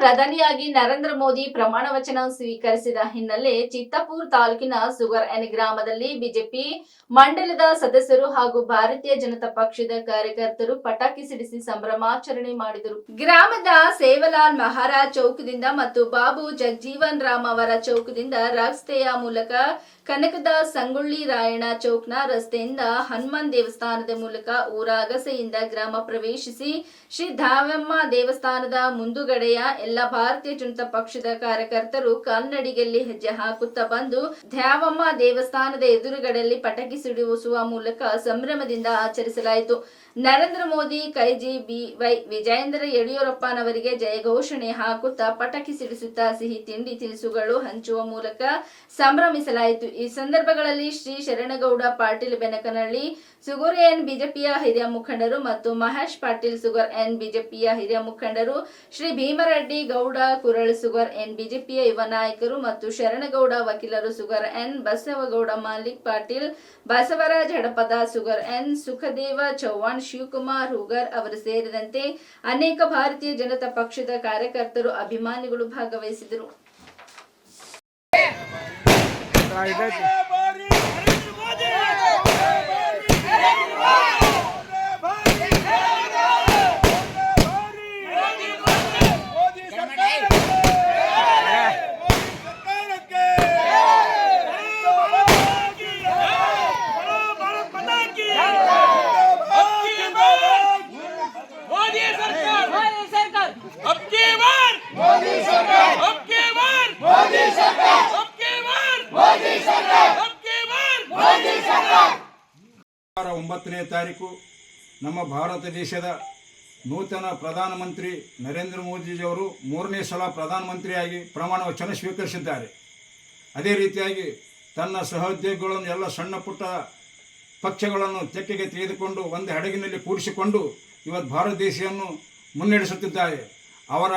ಪ್ರಧಾನಿಯಾಗಿ ನರೇಂದ್ರ ಮೋದಿ ಪ್ರಮಾಣ ವಚನ ಸ್ವೀಕರಿಸಿದ ಹಿನ್ನೆಲೆ ಚಿತ್ತಾಪುರ್ ತಾಲೂಕಿನ ಸುಗರ್ ಎನ್ ಗ್ರಾಮದಲ್ಲಿ ಬಿಜೆಪಿ ಮಂಡಲದ ಸದಸ್ಯರು ಹಾಗೂ ಭಾರತೀಯ ಜನತಾ ಪಕ್ಷದ ಕಾರ್ಯಕರ್ತರು ಪಟಾಕಿ ಸಿಡಿಸಿ ಸಂಭ್ರಮಾಚರಣೆ ಮಾಡಿದರು. ಗ್ರಾಮದ ಸೇವಲಾಲ್ ಮಹಾರಾಜ್ ಚೌಕದಿಂದ ಮತ್ತು ಬಾಬು ಜಗಜೀವನ್ ರಾಮ್ ಅವರ ಚೌಕದಿಂದ ರಸ್ತೆಯ ಮೂಲಕ ಕನಕದ ಸಂಗೊಳ್ಳಿ ರಾಯಣ್ಣ ಚೌಕ್ನ ರಸ್ತೆಯಿಂದ ಹನುಮಾನ್ ದೇವಸ್ಥಾನದ ಮೂಲಕ ಊರಾಗಸೆಯಿಂದ ಗ್ರಾಮ ಪ್ರವೇಶಿಸಿ ಶ್ರೀ ಧಾವಮ್ಮ ದೇವಸ್ಥಾನದ ಮುಂದುಗಡೆಯ ಎಲ್ಲ ಭಾರತೀಯ ಜನತಾ ಪಕ್ಷದ ಕಾರ್ಯಕರ್ತರು ಕಾಲ್ನಡಿಗೆಯಲ್ಲಿ ಹೆಜ್ಜೆ ಹಾಕುತ್ತಾ ಬಂದು ಧ್ಯಾವಮ್ಮ ದೇವಸ್ಥಾನದ ಎದುರುಗಡೆಯಲ್ಲಿ ಪಟಾಕಿ ಸಿಡಿಸುವ ಮೂಲಕ ಸಂಭ್ರಮದಿಂದ ಆಚರಿಸಲಾಯಿತು. ನರೇಂದ್ರ ಮೋದಿ, ಕೈಜಿ ಬಿ ವೈ ವಿಜಯೇಂದ್ರ ಯಡಿಯೂರಪ್ಪನವರಿಗೆ ಜಯಘೋಷಣೆ ಹಾಕುತ್ತಾ ಪಟಾಕಿ ಸಿಡಿಸುತ್ತಾ ಸಿಹಿ ತಿಂಡಿ ತಿನಿಸುಗಳು ಹಂಚುವ ಮೂಲಕ ಸಂಭ್ರಮಿಸಲಾಯಿತು. ಈ ಸಂದರ್ಭಗಳಲ್ಲಿ ಶ್ರೀ ಶರಣಗೌಡ ಪಾಟೀಲ್ ಬೆನಕನಹಳ್ಳಿ ಸುಗರ್ ಎನ್ ಬಿಜೆಪಿಯ ಹಿರಿಯ ಮುಖಂಡರು ಮತ್ತು ಮಹೇಶ್ ಪಾಟೀಲ್ ಸುಗರ್ ಎನ್ ಬಿಜೆಪಿಯ ಹಿರಿಯ ಮುಖಂಡರು, ಶ್ರೀ ಭೀಮರೆಡ್ಡಿ ಗೌಡ ಕುರಳ್ ಸುಗರ್ ಎನ್ ಬಿಜೆಪಿಯ ಯುವ ನಾಯಕರು ಮತ್ತು ಶರಣಗೌಡ ವಕೀಲರು ಸುಗರ್ ಎನ್ ಬಸವಗೌಡ ಮಾಲಿಕ್ ಪಾಟೀಲ್, ಬಸವರಾಜ್ ಹಡಪದ ಸುಗರ್ ಎನ್ ಸುಖದೇವ ಚೌಹಾಣ್, ಶಿವಕುಮಾರ್ ಹುಗರ್ ಅವರು ಸೇರಿದಂತೆ ಅನೇಕ ಭಾರತೀಯ ಜನತಾ ಪಕ್ಷದ ಕಾರ್ಯಕರ್ತರು ಅಭಿಮಾನಿಗಳು ಭಾಗವಹಿಸಿದರು. ಒಂಬತ್ತನೇ ತಾರೀಕು ನಮ್ಮ ಭಾರತ ದೇಶದ ನೂತನ ಪ್ರಧಾನಮಂತ್ರಿ ನರೇಂದ್ರ ಮೋದಿಜಿಯವರು ಮೂರನೇ ಸಲ ಪ್ರಧಾನಮಂತ್ರಿಯಾಗಿ ಪ್ರಮಾಣ ವಚನ ಸ್ವೀಕರಿಸಿದ್ದಾರೆ. ಅದೇ ರೀತಿಯಾಗಿ ತನ್ನ ಸಹೋದ್ಯೋಗಿಗಳನ್ನು, ಎಲ್ಲ ಸಣ್ಣ ಪುಟ್ಟ ಪಕ್ಷಗಳನ್ನು ತೆಕ್ಕೆಗೆ ತೆಗೆದುಕೊಂಡು ಒಂದು ಹಡಗಿನಲ್ಲಿ ಕೂಡಿಸಿಕೊಂಡು ಇವತ್ತು ಭಾರತ ದೇಶವನ್ನು ಮುನ್ನಡೆಸುತ್ತಿದ್ದಾರೆ. ಅವರ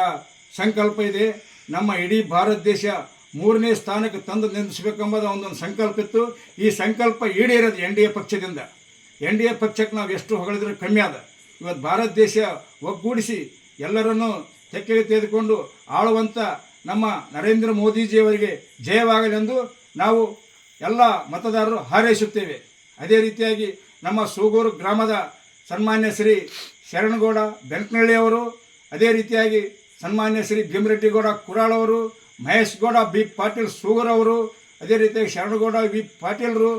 ಸಂಕಲ್ಪ ಇದೆ. ನಮ್ಮ ಇಡೀ ಭಾರತ ದೇಶ ಮೂರನೇ ಸ್ಥಾನಕ್ಕೆ ತಂದು ನಿಲ್ಲಿಸಬೇಕೆಂಬುದು ಒಂದೊಂದು ಸಂಕಲ್ಪ ಇತ್ತು. ಈ ಸಂಕಲ್ಪ ಈಡೇರೋದು ಎನ್ ಡಿ ಎ ಪಕ್ಷದಿಂದ. ಎನ್ ಡಿ ಎ ಪಕ್ಷಕ್ಕೆ ನಾವು ಎಷ್ಟು ಹೊಗಳಿದ್ರೆ ಕಮ್ಮಿ ಅದ ಇವತ್ತು ಭಾರತ ದೇಶ ಒಗ್ಗೂಡಿಸಿ ಎಲ್ಲರನ್ನೂ ತೆಕ್ಕೆಗೆ ತೆಗೆದುಕೊಂಡು ಆಳುವಂಥ ನಮ್ಮ ನರೇಂದ್ರ ಮೋದಿಜಿಯವರಿಗೆ ಜಯವಾಗಲೆಂದು ನಾವು ಎಲ್ಲ ಮತದಾರರು ಹಾರೈಸುತ್ತೇವೆ. ಅದೇ ರೀತಿಯಾಗಿ ನಮ್ಮ ಸೂಗೂರು ಗ್ರಾಮದ ಸನ್ಮಾನ್ಯ ಶ್ರೀ ಶರಣಗೌಡ ಬೆಂಕನಹಳ್ಳಿಯವರು, ಅದೇ ರೀತಿಯಾಗಿ ಸನ್ಮಾನ್ಯ ಶ್ರೀ ಭೀಮರೆಡ್ಡಿಗೌಡ ಕುರಾಳ್ ಅವರು ಮಹೇಶ್ ಗೌಡ ಬಿ. ಪಾಟೀಲ್, ಸೂಗರ್ ಅವರು, ಅದೇ ರೀತಿಯಾಗಿ ಶರಣಗೌಡ ವಿ ಪಾಟೀಲ್ರು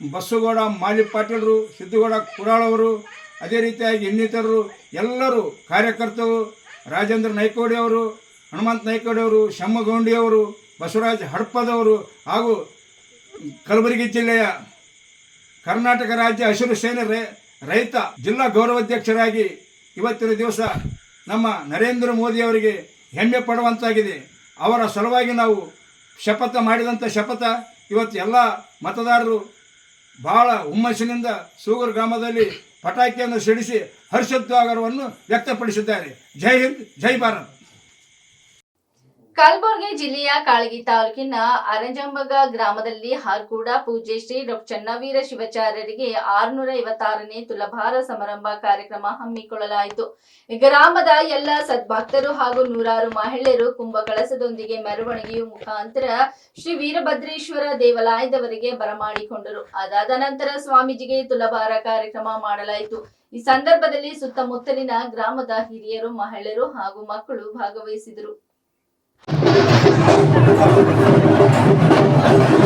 ಬಸ್ಸುಗೌಡ ಮಾಲಿ ಪಾಟೀಲ್ರು ಸಿದ್ದುಗೌಡ ಕುರಾಳವರು ಅದೇ ರೀತಿಯಾಗಿ ಇನ್ನಿತರರು, ಎಲ್ಲರೂ ಕಾರ್ಯಕರ್ತರು, ರಾಜೇಂದ್ರ ನಾಯ್ಕೋಡಿ ಅವರು, ಹನುಮಂತ ನಾಯ್ಕೋಡಿ ಅವರು, ಶಮ್ಮಗೌಂಡಿ ಅವರು, ಬಸವರಾಜ್ ಹಡ್ಪದವರು ಹಾಗೂ ಕಲಬುರಗಿ ಜಿಲ್ಲೆಯ ಕರ್ನಾಟಕ ರಾಜ್ಯ ಹಸಿರು ಸೇನೆ ರೈತ, ಜಿಲ್ಲಾ ಗೌರವಾಧ್ಯಕ್ಷರಾಗಿ ಇವತ್ತಿನ ದಿವಸ ನಮ್ಮ ನರೇಂದ್ರ ಮೋದಿ ಅವರಿಗೆ ಹೆಮ್ಮೆ ಪಡುವಂತಾಗಿದೆ. ಅವರ ಸಲುವಾಗಿ ನಾವು ಶಪಥ ಮಾಡಿದಂಥ ಶಪಥ ಇವತ್ತು ಎಲ್ಲ ಮತದಾರರು ಬಹಳ ಹುಮ್ಮಸ್ಸಿನಿಂದ ಸೂಗರ್ ಗ್ರಾಮದಲ್ಲಿ ಪಟಾಕಿಯನ್ನು ಸಿಡಿಸಿ ಹರ್ಷೋದ್ವಾಗರವನ್ನು ವ್ಯಕ್ತಪಡಿಸಿದ್ದಾರೆ. ಜೈ ಹಿಂದ್, ಜೈ ಭಾರತ್. ಕಲಬುರಗಿ ಜಿಲ್ಲೆಯ ಕಾಳಗಿ ತಾಲೂಕಿನ ಅರಂಜಂಬಗ ಗ್ರಾಮದಲ್ಲಿ ಹಾರ್ಕೂಡ ಪೂಜೆ ಶ್ರೀ ಡಾಕ್ಟರ್ ಚನ್ನವೀರ ಶಿವಾಚಾರ್ಯರಿಗೆ ಆರುನೂರ ಐವತ್ತಾರನೇ ತುಲಭಾರ ಸಮಾರಂಭ ಕಾರ್ಯಕ್ರಮ ಹಮ್ಮಿಕೊಳ್ಳಲಾಯಿತು. ಗ್ರಾಮದ ಎಲ್ಲ ಸದ್ಭಕ್ತರು ಹಾಗೂ ನೂರಾರು ಮಹಿಳೆಯರು ಕುಂಭ ಕಳಸದೊಂದಿಗೆ ಮೆರವಣಿಗೆಯ ಮುಖಾಂತರ ಶ್ರೀ ವೀರಭದ್ರೇಶ್ವರ ದೇವಾಲಯದವರೆಗೆ ಬರಮಾಡಿಕೊಂಡರು. ಅದಾದ ನಂತರ ಸ್ವಾಮೀಜಿಗೆ ತುಲಭಾರ ಕಾರ್ಯಕ್ರಮ ಮಾಡಲಾಯಿತು. ಈ ಸಂದರ್ಭದಲ್ಲಿ ಸುತ್ತಮುತ್ತಲಿನ ಗ್ರಾಮದ ಹಿರಿಯರು, ಮಹಿಳೆಯರು ಹಾಗೂ ಮಕ್ಕಳು ಭಾಗವಹಿಸಿದರು. Thank you.